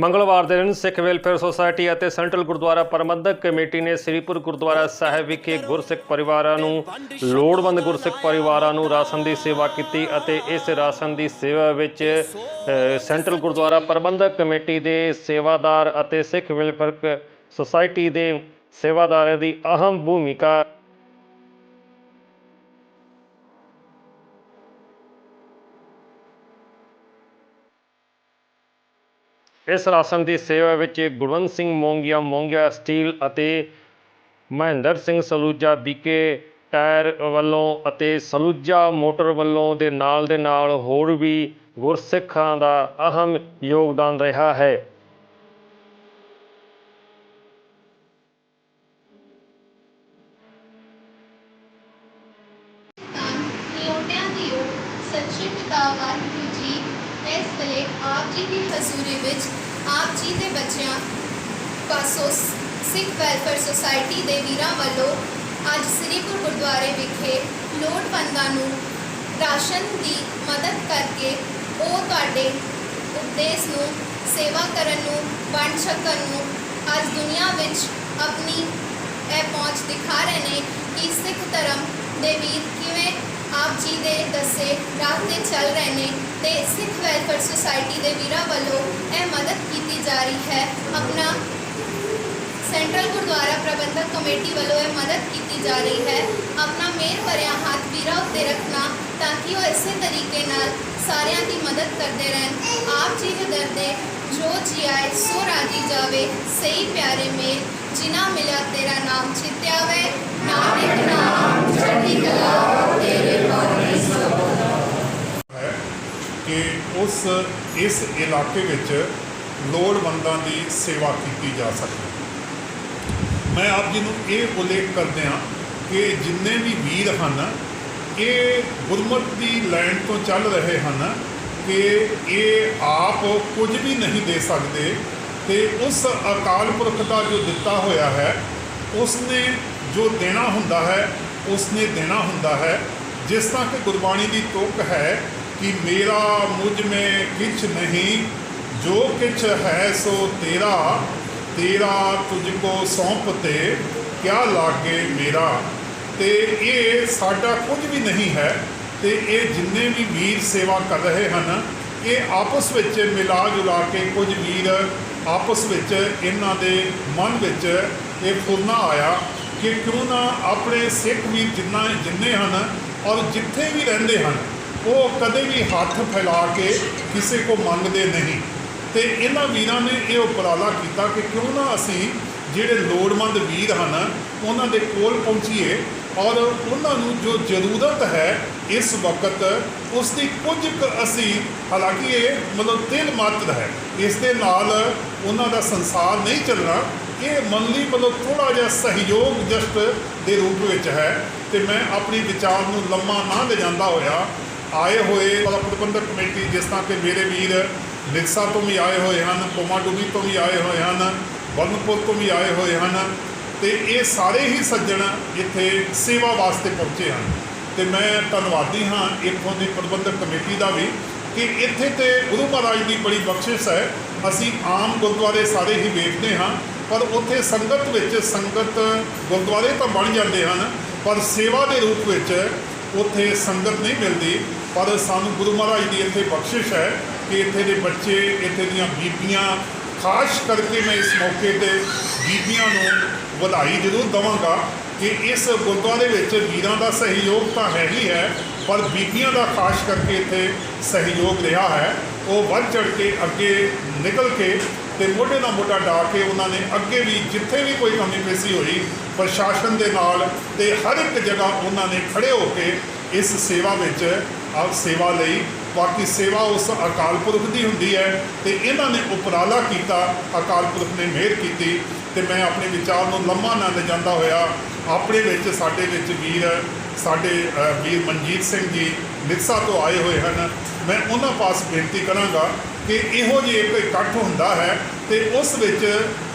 ਮੰਗਲਵਾਰ ਦੇ ਦਿਨ ਸਿੱਖ ਵੈਲਫੇਅਰ ਸੁਸਾਇਟੀ ਅਤੇ ਸੈਂਟਰਲ ਗੁਰਦੁਆਰਾ ਪ੍ਰਬੰਧਕ ਕਮੇਟੀ ਨੇ ਸ੍ਰੀਪੁਰ ਗੁਰਦੁਆਰਾ ਸਾਹਿਬ ਵਿਖੇ ਗੁਰਸਿੱਖ ਪਰਿਵਾਰਾਂ ਨੂੰ, ਲੋੜਵੰਦ ਗੁਰਸਿੱਖ ਪਰਿਵਾਰਾਂ ਨੂੰ ਰਾਸ਼ਨ ਦੀ ਸੇਵਾ ਕੀਤੀ ਅਤੇ ਇਸ ਰਾਸ਼ਨ ਦੀ ਸੇਵਾ ਵਿੱਚ ਸੈਂਟਰਲ ਗੁਰਦੁਆਰਾ ਪ੍ਰਬੰਧਕ ਕਮੇਟੀ ਦੇ ਸੇਵਾਦਾਰ ਅਤੇ ਸਿੱਖ ਵੈਲਫੇਅਰ ਸੁਸਾਇਟੀ ਦੇ ਸੇਵਾਦਾਰਾਂ ਦੀ ਅਹਿਮ ਭੂਮਿਕਾ ਇਸ ਰਾਸ਼ਨ ਦੀ ਸੇਵਾ ਵਿੱਚ ਗੁਰਵੰਤ ਸਿੰਘ ਮੋਂਗੀਆ ਮੋਂਗੀਆ ਸਟੀਲ ਅਤੇ Mahinder Singh Saluja B K tyre ਵੱਲੋਂ ਅਤੇ ਸਲੂਜਾ ਮੋਟਰ ਵੱਲੋਂ ਦੇ ਨਾਲ ਦੇ ਨਾਲ ਹੋਰ ਵੀ ਗੁਰਸਿੱਖਾਂ ਦਾ ਅਹਿਮ ਯੋਗਦਾਨ ਰਿਹਾ ਹੈ। ਆਪ ਦੇ ਬੱਚਿਆਂ ਪਾਸੋਂ ਸਿੱਖ ਵੈਲਫੇਅਰ ਸੁਸਾਇਟੀ ਦੇ ਵੀਰਾਂ ਵੱਲੋਂ ਅੱਜ ਸ੍ਰੀਪੁਰ ਗੁਰਦੁਆਰੇ ਵਿਖੇ ਲੋੜਵੰਦਾਂ ਨੂੰ ਰਾਸ਼ਨ ਦੀ ਮਦਦ ਕਰਕੇ ਉਹ ਤੁਹਾਡੇ ਉਪਦੇਸ਼ ਨੂੰ, ਸੇਵਾ ਕਰਨ ਨੂੰ, ਵੰਡ ਛਕਣ ਨੂੰ ਅੱਜ ਦੁਨੀਆ ਵਿੱਚ ਆਪਣੀ ਇਹ ਪਹੁੰਚ ਦਿਖਾ ਰਹੇ ਨੇ ਕਿ ਸਿੱਖ ਧਰਮ ਦੇ ਵੀਰ ਕਿਵੇਂ ਆਪ ਜੀ ਦੇ ਦੱਸੇ ਰਾਹ ਤੇ ਚੱਲ ਰਹੇ ਨੇ ਤੇ ਸਿੱਖ ਵੈਲਫੇਅਰ ਸੁਸਾਇਟੀ ਦੇ ਵੀਰਾਂ ਵੱਲੋਂ ਇਹ ਮਦਦ ਕੀਤੀ ਜਾ ਰਹੀ ਹੈ। ਆਪਣਾ ਸੈਂਟਰਲ ਗੁਰਦੁਆਰਾ ਪ੍ਰਬੰਧਕ ਕਮੇਟੀ ਵੱਲੋਂ ਇਹ ਮਦਦ ਕੀਤੀ ਜਾ ਰਹੀ ਹੈ। ਆਪਣਾ ਮੇਰ ਭਰਿਆ ਹੱਥ ਵੀਰਾਂ ਉੱਤੇ ਰੱਖਣਾ ਤਾਂ ਕਿ ਉਹ ਇਸੇ ਤਰੀਕੇ ਨਾਲ ਸਾਰਿਆਂ ਦੀ ਮਦਦ ਕਰਦੇ ਰਹਿਣ। ਆਪ ਜੀ ਦੇ ਦਰ ਤੇ ਜੋ ਜੀ ਆਏ, ਸੋ ਰਾਜੀ ਜਾਵੇ। ਸਹੀ ਪਿਆਰੇ ਮੇਲ ਜਿਨਾ ਮਿਲਿਆ ਤੇਰਾ ਨਾਮ ਚਿਤਿਆ ਵੇ ਨਾਨਕ ਨਾਮ, ਚੜ੍ਹਦੀ ਕਲਾ ਤੇਰੇ ਬਾਣੀ ਹੈ ਕਿ ਉਸ, ਇਸ ਇਲਾਕੇ ਵਿੱਚ ਲੋੜਵੰਦਾਂ ਦੀ ਸੇਵਾ ਕੀਤੀ ਜਾ ਸਕੇ ਮੈਂ ਆਪ ਜੀ ਨੂੰ ਇਹ ਉਲੇਖ ਕਰਦਿਆਂ ਕਿ ਜਿੰਨੇ ਵੀ ਵੀਰ ਹਨ, ਇਹ ਗੁਰਮਤ ਦੀ ਲਾਈਨ ਤੋਂ ਚੱਲ ਰਹੇ ਹਨ ਕਿ ਇਹ ਆਪ ਕੁਝ ਵੀ ਨਹੀਂ ਦੇ ਸਕਦੇ ਤੇ ਉਸ ਅਕਾਲ ਪੁਰਖ ਦਾ ਜੋ ਦਿੱਤਾ ਹੋਇਆ ਹੈ ਉਸ ਨੇ ਜੋ ਦੇਣਾ ਹੁੰਦਾ ਹੈ ਉਸ ਨੇ ਦੇਣਾ ਹੁੰਦਾ ਹੈ। ਜਿਸ ਤਰ੍ਹਾਂ ਕਿ ਗੁਰਬਾਣੀ ਦੀ ਤੁਕ ਹੈ ਕਿ ਮੇਰਾ ਮੁਝ ਮੇ ਕਿਛ ਨਹੀਂ, ਜੋ ਕਿਛ ਹੈ ਸੋ ਤੇਰਾ ਤੇਰਾ ਤੁਝ ਕੋ ਸੌਂਪਤੇ, ਕਿਆ ਲਾਗੇ ਮੇਰਾ? ਤੇ ਇਹ ਸਾਡਾ ਕੁਝ ਵੀ ਨਹੀਂ ਹੈ, ਤੇ ਇਹ ਜਿੰਨੇ ਵੀ ਵੀਰ ਸੇਵਾ ਕਰ ਰਹੇ ਹਨ, ਇਹ ਆਪਸ ਵਿੱਚ ਮਿਲਾ ਜੁਲਾ ਕੇ ਕੁਝ ਵੀਰ ਆਪਸ ਵਿੱਚ ਇਹਨਾਂ ਦੇ ਮਨ ਵਿੱਚ ਇਹ ਫੁਰਨਾ ਆਇਆ ਕਿ ਕਿਉਂ ਨਾ ਆਪਣੇ ਸਿੱਖ ਵੀਰ ਜਿੰਨਾ ਜਿੰਨੇ ਹਨ ਔਰ ਜਿੱਥੇ ਵੀ ਰਹਿੰਦੇ ਹਨ ਉਹ ਕਦੇ ਵੀ ਹੱਥ ਫੈਲਾ ਕੇ ਕਿਸੇ ਕੋ ਮੰਗਦੇ ਨਹੀਂ। ਤੇ ਇਹਨਾਂ ਵੀਰਾਂ ਨੇ ਇਹ ਉਪਰਾਲਾ ਕੀਤਾ ਕਿ ਕਿਉਂ ਨਾ ਅਸੀਂ ਜਿਹੜੇ ਲੋੜਵੰਦ ਵੀਰ ਹਨ, ਉਹਨਾਂ ਦੇ ਕੋਲ ਪਹੁੰਚੀਏ ਔਰ ਉਹਨਾਂ ਨੂੰ ਜੋ ਜ਼ਰੂਰਤ ਹੈ ਇਸ ਵਕਤ ਉਸ ਦੀ ਕੁਝ ਕੁ ਅਸੀਂ, ਹਾਲਾਂਕਿ ਇਹ ਮਤਲਬ ਤਿਲ ਮਾਤਰ ਹੈ, ਇਸ ਦੇ ਨਾਲ ਉਹਨਾਂ ਦਾ ਸੰਸਾਰ ਨਹੀਂ ਚੱਲਣਾ, ਇਹ ਮੰਨਲੀ ਮਤਲਬ ਥੋੜਾ ਜਿਹਾ ਸਹਿਯੋਗ ਜਸਟ ਦੇ ਰੂਪ ਵਿੱਚ ਹੈ। ਤੇ ਮੈਂ ਆਪਣੀ ਵਿਚਾਰ ਨੂੰ ਲੰਮਾ ਨਾ ਲਿਜਾਂਦਾ ਹੋਇਆ ਆਏ ਹੋਏ ਪ੍ਰਬੰਧਕ ਕਮੇਟੀ ਜਿਸ ਤਰ੍ਹਾਂ ਕਿ ਮੇਰੇ ਵੀਰ ਨਿਰਸਾ ਤੋਂ ਵੀ ਆਏ ਹੋਏ ਹਨ ਕੋਮਾਡੂਬੀ ਤੋਂ ਵੀ ਆਏ ਹੋਏ ਹਨ ਬਲਨਪੁਰ ਤੋਂ ਵੀ ਆਏ ਹੋਏ ਹਨ ਤੇ ਇਹ ਸਾਰੇ ਹੀ ਸੱਜਣ ਇੱਥੇ ਸੇਵਾ ਵਾਸਤੇ ਪਹੁੰਚੇ ਹਨ। ਤੇ ਮੈਂ ਧੰਨਵਾਦੀ ਹਾਂ ਇੱਥੋਂ ਦੀ ਪ੍ਰਬੰਧਕ ਕਮੇਟੀ ਦਾ ਵੀ ਕਿ ਇੱਥੇ ਤੇ ਗੁਰੂ ਮਹਾਰਾਜ ਦੀ ਬੜੀ ਬਖਸ਼ਿਸ਼ ਹੈ। ਅਸੀਂ ਆਮ ਗੁਰਦੁਆਰੇ ਸਾਰੇ ਹੀ ਵੇਖਦੇ ਹਾਂ, ਪਰ ਉੱਥੇ ਸੰਗਤ ਵਿੱਚ ਸੰਗਤ ਗੁਰਦੁਆਰੇ ਤਾਂ ਬਣ ਜਾਂਦੇ ਹਨ, ਪਰ ਸੇਵਾ ਦੇ ਰੂਪ ਵਿੱਚ ਉੱਥੇ ਸੰਗਤ ਨਹੀਂ ਮਿਲਦੀ। ਪਰ ਸਾਨੂੰ ਗੁਰੂ ਮਹਾਰਾਜ ਦੀ ਇੱਥੇ ਬਖਸ਼ਿਸ਼ ਹੈ ਕਿ ਇੱਥੇ ਦੇ ਬੱਚੇ, ਇੱਥੇ ਦੀਆਂ ਬੀਬੀਆਂ, ਖਾਸ ਕਰਕੇ ਮੈਂ ਇਸ ਮੌਕੇ ਤੇ ਬੀਬੀਆਂ ਨੂੰ ਵਧਾਈ ਜ਼ਰੂਰ ਦਵਾਂਗਾ ਕਿ ਇਸ ਗੁਰਦੁਆਰੇ ਵਿੱਚ ਵੀਰਾਂ ਦਾ ਸਹਿਯੋਗ ਤਾਂ ਹੈ ਹੀ ਹੈ, ਪਰ ਬੀਬੀਆਂ ਦਾ ਖਾਸ ਕਰਕੇ ਇੱਥੇ ਸਹਿਯੋਗ ਰਿਹਾ ਹੈ। ਉਹ ਵੱਧ ਚੜ ਕੇ ਅੱਗੇ ਨਿਕਲ ਕੇ ਤੇ ਮੋਢੇ ਨਾਲ ਮੋਢਾ ਡਾ ਕੇ ਉਹਨਾਂ ਨੇ ਅੱਗੇ ਵੀ ਜਿੱਥੇ ਵੀ ਕੋਈ ਕਮੀ ਪੇਸ਼ੀ ਹੋਈ, ਪ੍ਰਸ਼ਾਸਨ ਦੇ ਨਾਲ ਤੇ ਹਰ ਇੱਕ ਜਗ੍ਹਾ ਉਹਨਾਂ ਨੇ ਖੜੇ ਹੋ ਕੇ ਇਸ ਸੇਵਾ ਵਿੱਚ ਆਪ ਸੇਵਾ ਲਈ। ਬਾਕੀ ਸੇਵਾ ਉਸ ਅਕਾਲ ਪੁਰਖ ਦੀ ਹੁੰਦੀ ਹੈ ਤੇ ਇਹਨਾਂ ਨੇ ਉਪਰਾਲਾ ਕੀਤਾ, ਅਕਾਲ ਪੁਰਖ ਨੇ ਮਿਹਰ ਕੀਤੀ ਤੇ ਮੈਂ ਆਪਣੇ ਵਿਚਾਰ ਨੂੰ ਲੰਮਾ ਨਾ ਲਿਜਾਂਦਾ ਹੋਇਆ। ਆਪਣੇ ਵਿੱਚ, ਸਾਡੇ ਵਿੱਚ ਵੀਰ, ਸਾਡੇ ਵੀਰ ਮਨਜੀਤ ਸਿੰਘ ਜੀ ਨਿਰਸਾ ਤੋਂ ਆਏ ਹੋਏ ਹਨ। ਮੈਂ ਉਹਨਾਂ ਪਾਸ ਬੇਨਤੀ ਕਰਾਂਗਾ ਕਿ ਇਹੋ ਜਿਹੇ ਇੱਕ ਇਕੱਠ ਹੁੰਦਾ ਹੈ ਤੇ ਉਸ ਵਿੱਚ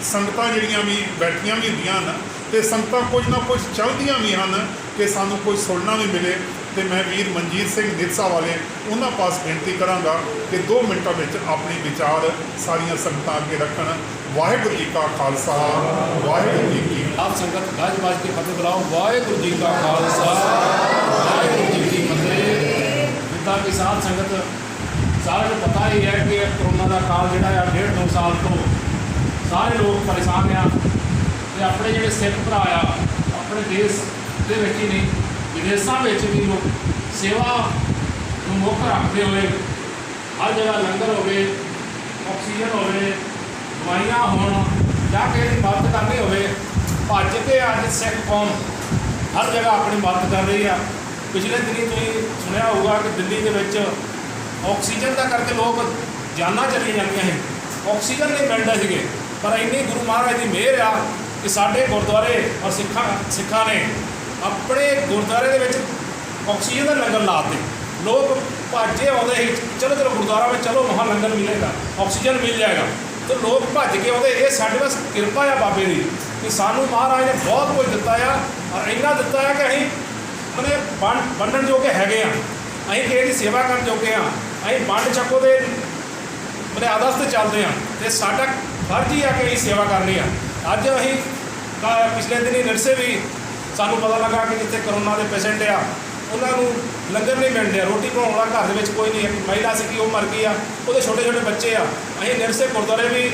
ਸੰਗਤਾਂ ਜਿਹੜੀਆਂ ਵੀ ਬੈਠੀਆਂ ਵੀ ਹੁੰਦੀਆਂ ਹਨ ਤੇ ਸੰਗਤਾਂ ਕੁਝ ਨਾ ਕੁਝ ਚੱਲਦੀਆਂ ਵੀ ਹਨ ਕਿ ਸਾਨੂੰ ਕੋਈ ਸੁਣਨਾ ਵੀ ਮਿਲੇ। ਤੇ ਮੈਂ ਵੀਰ ਮਨਜੀਤ ਸਿੰਘ ਨਿਰਸਾ ਵਾਲੇ ਉਹਨਾਂ ਪਾਸ ਬੇਨਤੀ ਕਰਾਂਗਾ ਕਿ 2 ਮਿੰਟਾਂ ਵਿੱਚ ਆਪਣੇ ਵਿਚਾਰ, ਸਾਰੀਆਂ ਸੰਗਤਾਂ ਅੱਗੇ ਰੱਖਣ। ਵਾਹਿਗੁਰੂ ਜੀ ਕਾ ਖਾਲਸਾ, ਵਾਹਿਗੁਰੂ ਜੀ ਕੀ ਆਪ ਸੰਗਤ ਗੱਜ ਵੱਜ ਕੇ ਫਤਿਹ ਬੁਲਾਓ। ਵਾਹਿਗੁਰੂ ਜੀ ਕਾ ਖਾਲਸਾ, ਵਾਹਿਗੁਰੂ ਜੀ ਕੀ ਫਤਿਹ। ਜਿੱਦਾਂ ਕਿ ਸਾਧ ਸੰਗਤ, ਸਾਰਿਆਂ ਨੂੰ ਪਤਾ ਹੀ ਹੈ ਕਿ ਕਰੋਨਾ ਦਾ ਕਾਲ ਜਿਹੜਾ ਆ, ਡੇਢ ਦੋ ਸਾਲ ਤੋਂ ਸਾਰੇ ਲੋਕ ਪਰੇਸ਼ਾਨ ਆ ਤੇ ਆਪਣੇ ਜਿਹੜੇ ਸਿੱਖ ਭਰਾ ਆ, ਆਪਣੇ ਦੇਸ਼ ਦੇ ਵਿੱਚ ਹੀ ਨਹੀਂ ਵਿਦੇਸ਼ਾਂ ਵਿੱਚ ਵੀ ਲੋਕ ਸੇਵਾ ਨੂੰ ਮੁੱਖ ਰੱਖਦੇ ਹੋਏ ਹਰ ਜਗ੍ਹਾ ਲੰਗਰ ਹੋਵੇ, ਆਕਸੀਜਨ ਹੋਵੇ, ਦਵਾਈਆਂ ਹੋਣ, ਜਾਂ ਕਿਸੇ ਦੀ ਮਦਦ ਕਰਨੀ ਹੋਵੇ, ਭੱਜ ਕੇ ਅੱਜ ਸਿੱਖ ਕੌਮ ਹਰ ਜਗ੍ਹਾ ਆਪਣੀ ਮਦਦ ਕਰ ਰਹੀ ਆ। ਪਿਛਲੇ ਦਿਨੀ ਤੁਸੀਂ ਸੁਣਿਆ ਹੋਊਗਾ ਕਿ ਦਿੱਲੀ ਦੇ ਵਿੱਚ ਆਕਸੀਜਨ ਦਾ ਕਰਕੇ ਲੋਕ ਜਾਨਾਂ ਚਲੀਆਂ ਜਾਂਦੀਆਂ ਸੀ। ਆਕਸੀਜਨ ਨਹੀਂ ਮਿਲਦਾ ਸੀਗੇ। ਪਰ ਇੰਨੀ ਗੁਰੂ ਮਹਾਰਾਜ ਦੀ ਮਿਹਰ ਆ ਕਿ ਸਾਡੇ ਗੁਰਦੁਆਰੇ ਔਰ ਸਿੱਖਾਂ ਸਿੱਖਾਂ ਨੇ ਆਪਣੇ ਗੁਰਦੁਆਰੇ ਦੇ ਵਿੱਚ ਆਕਸੀਜਨ ਦਾ ਲੰਗਰ ਲਾਤੇ ਲੋਕ ਭਾਜੇ ਆਉਂਦੇ ਸੀ, ਚਲੋ ਚਲੋ ਗੁਰਦੁਆਰਾ ਵਿੱਚ ਚਲੋ, ਮਹਾਂ ਲੰਗਰ ਮਿਲੇਗਾ ਆਕਸੀਜਨ ਮਿਲ ਜਾਏਗਾ। ਤੇ ਲੋਕ ਭੱਜ ਕੇ ਆਉਂਦੇ, ਇਹ ਸਾਡੇ ਬਸ ਕਿਰਪਾ ਆ ਬਾਬੇ ਦੀ। ਕਿ ਸਾਨੂੰ ਮਹਾਰਾਜ ਨੇ ਬਹੁਤ ਕੁਝ ਦਿੱਤਾ ਆ, ਔਰ ਇੰਨਾ ਦਿੱਤਾ ਆ ਕਿ ਅਸੀਂ ਮਨੇ ਵੰਡ, ਵੰਡਣ ਜੋਗੇ ਹੈਗੇ ਆ। ਅਸੀਂ ਕਿਸੇ ਦੀ ਸੇਵਾ ਕਰਨ ਜੋਗੇ ਆ। ਅਸੀਂ ਵੰਡ ਚੱਕੋ ਦੇ ਮਨੇ ਆਦਰਸ਼ ਤੇ ਚੱਲਦੇ ਆ। ਤੇ ਸਾਡਾ ਫਰਜ਼ ਹੀ ਆ ਕਿ ਅਸੀਂ ਸੇਵਾ ਕਰਨੀ ਆ। ਅੱਜ ਅਸੀਂ ਪਿਛਲੇ ਦਿਨੀ ਨਰਸੇ ਵੀ ਸਾਨੂੰ ਪਤਾ ਲੱਗਾ ਕਿ ਜਿੱਥੇ ਕਰੋਨਾ ਦੇ ਪੇਸ਼ੈਂਟ ਆ, ਉਹਨਾਂ ਨੂੰ ਲੰਗਰ ਨਹੀਂ ਮਿਲ ਰਿਹਾ ਰੋਟੀ ਬਣਾਉਣ ਵਾਲਾ ਘਰ ਦੇ ਵਿੱਚ ਕੋਈ ਨਹੀਂ ਹੈ। ਮਹਿਲਾ ਸੀਗੀ ਉਹ ਮਰ ਗਈ ਆ, ਉਹਦੇ ਛੋਟੇ ਛੋਟੇ ਬੱਚੇ ਆ। ਅਸੀਂ ਨਿਰਸੇ ਗੁਰਦੁਆਰੇ ਵੀ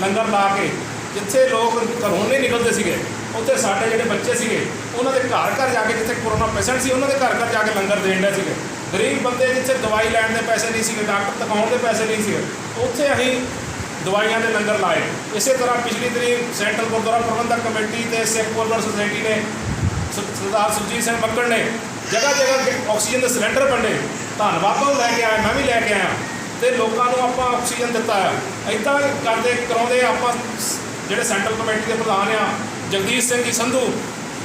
ਲੰਗਰ ਲਾ ਕੇ ਜਿੱਥੇ ਲੋਕ ਘਰੋਂ ਨਹੀਂ ਨਿਕਲਦੇ ਸੀਗੇ, ਉੱਥੇ ਸਾਡੇ ਜਿਹੜੇ ਬੱਚੇ ਸੀਗੇ, ਉਹਨਾਂ ਦੇ ਘਰ ਘਰ ਜਾ ਕੇ ਜਿੱਥੇ ਕੋਰੋਨਾ ਪੇਸ਼ੈਂਟ ਸੀ, ਉਹਨਾਂ ਦੇ ਘਰ ਘਰ ਜਾ ਕੇ ਲੰਗਰ ਦੇਣ ਦੇ ਸੀਗੇ। ਗਰੀਬ ਬੰਦੇ ਜਿੱਥੇ ਦਵਾਈ ਲੈਣ ਦੇ ਪੈਸੇ ਨਹੀਂ ਸੀਗੇ, ਡਾਕਟਰ ਤਕਾਉਣ ਦੇ ਪੈਸੇ ਨਹੀਂ ਸੀਗੇ, ਉੱਥੇ ਅਸੀਂ ਦਵਾਈਆਂ ਦੇ ਲੰਗਰ ਲਾਏ। ਇਸੇ ਤਰ੍ਹਾਂ ਪਿਛਲੀ ਤਰੀਕ ਸੈਂਟਰਲ ਗੁਰਦੁਆਰਾ ਪ੍ਰਬੰਧਕ ਕਮੇਟੀ ਤੇ ਸਿੱਖ ਵੈਲਫੇਅਰ ਸੁਸਾਇਟੀ ਨੇ ਸਰਦਾਰ ਸੁਰਜੀਤ ਸਿੰਘ ਮੱਕੜ ਨੇ ਜਗ੍ਹਾ ਜਗ੍ਹਾ ਆਕਸੀਜਨ ਦੇ ਸਿਲੰਡਰ ਵੰਡੇ। ਧੰਨਵਾਦ ਉਹ ਲੈ ਕੇ ਆਇਆ, ਮੈਂ ਵੀ ਲੈ ਕੇ ਆਇਆ। ਤੇ ਲੋਕਾਂ ਨੂੰ ਆਪਾਂ ਆਕਸੀਜਨ ਦਿੱਤਾ ਆ। ਇਦਾਂ ਕਰਦੇ, ਕਰਾਉਂਦੇ ਆਪਾਂ ਜਿਹੜੇ ਸੈਂਟਰਲ ਕਮੇਟੀ ਦੇ ਪ੍ਰਧਾਨ ਆ ਜਗਦੀਸ਼ ਸਿੰਘ ਜੀ ਸੰਧੂ।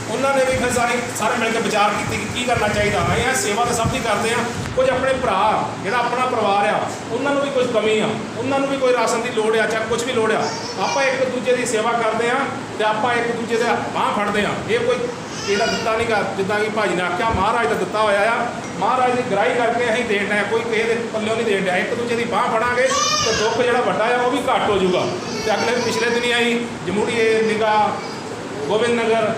ਉਹਨਾਂ ਨੇ ਵੀ ਫਿਰ ਸਾਰੇ ਸਾਰੇ ਮਿਲ ਕੇ ਵਿਚਾਰ ਕੀਤੀ ਕਿ ਕੀ ਕਰਨਾ ਚਾਹੀਦਾ। ਅਸੀਂ ਇਹ ਸੇਵਾ ਤਾਂ ਸਭ ਦੀ ਕਰਦੇ ਆ। ਕੁਝ ਆਪਣੇ ਭਰਾ, ਜਿਹੜਾ ਆਪਣਾ ਪਰਿਵਾਰ ਆ, ਉਹਨਾਂ ਨੂੰ ਵੀ ਕੁਝ ਕਮੀ ਆ। ਉਹਨਾਂ ਨੂੰ ਵੀ ਕੋਈ ਰਾਸ਼ਨ ਦੀ ਲੋੜ ਆ ਚਾਹੇ ਕੁਝ ਵੀ ਲੋੜ ਆ। ਆਪਾਂ ਇੱਕ ਦੂਜੇ ਦੀ ਸੇਵਾ ਕਰਦੇ ਆ ਤੇ ਆਪਾਂ ਇੱਕ ਦੂਜੇ ਦੇ ਬਾਹ ਫੜਦੇ ਆ। ਇਹ ਕੋਈ ਇਹਦਾ ਦਿੱਤਾ ਨਹੀਂ ਕਰ ਜਿੱਦਾਂ ਕਿ ਭਾਜੀ ਨੇ ਆਖਿਆ, ਮਹਾਰਾਜ ਦਾ ਦਿੱਤਾ ਹੋਇਆ ਆ। ਮਹਾਰਾਜ ਦੀ ਗ੍ਰਾਈ ਕਰਕੇ ਅਸੀਂ ਦੇਣਾ ਹੈ, ਕੋਈ ਕਿਸੇ ਦੇ ਪੱਲਿਓਂ ਨਹੀਂ ਦੇਣ ਡਿਆ। ਇੱਕ ਦੂਜੇ ਦੀ ਬਾਹ ਫੜਾਂਗੇ ਤੇ ਦੁੱਖ ਜਿਹੜਾ ਵੱਡਾ ਆ, ਉਹ ਵੀ ਘੱਟ ਹੋ ਜਾਊਗਾ। ਤੇ ਅਗਲੇ ਪਿਛਲੇ ਦਿਨੀ ਆਈ ਜਮੂੜੀਏ ਨਿਗਾ ਗੋਬਿੰਦ ਨਗਰ।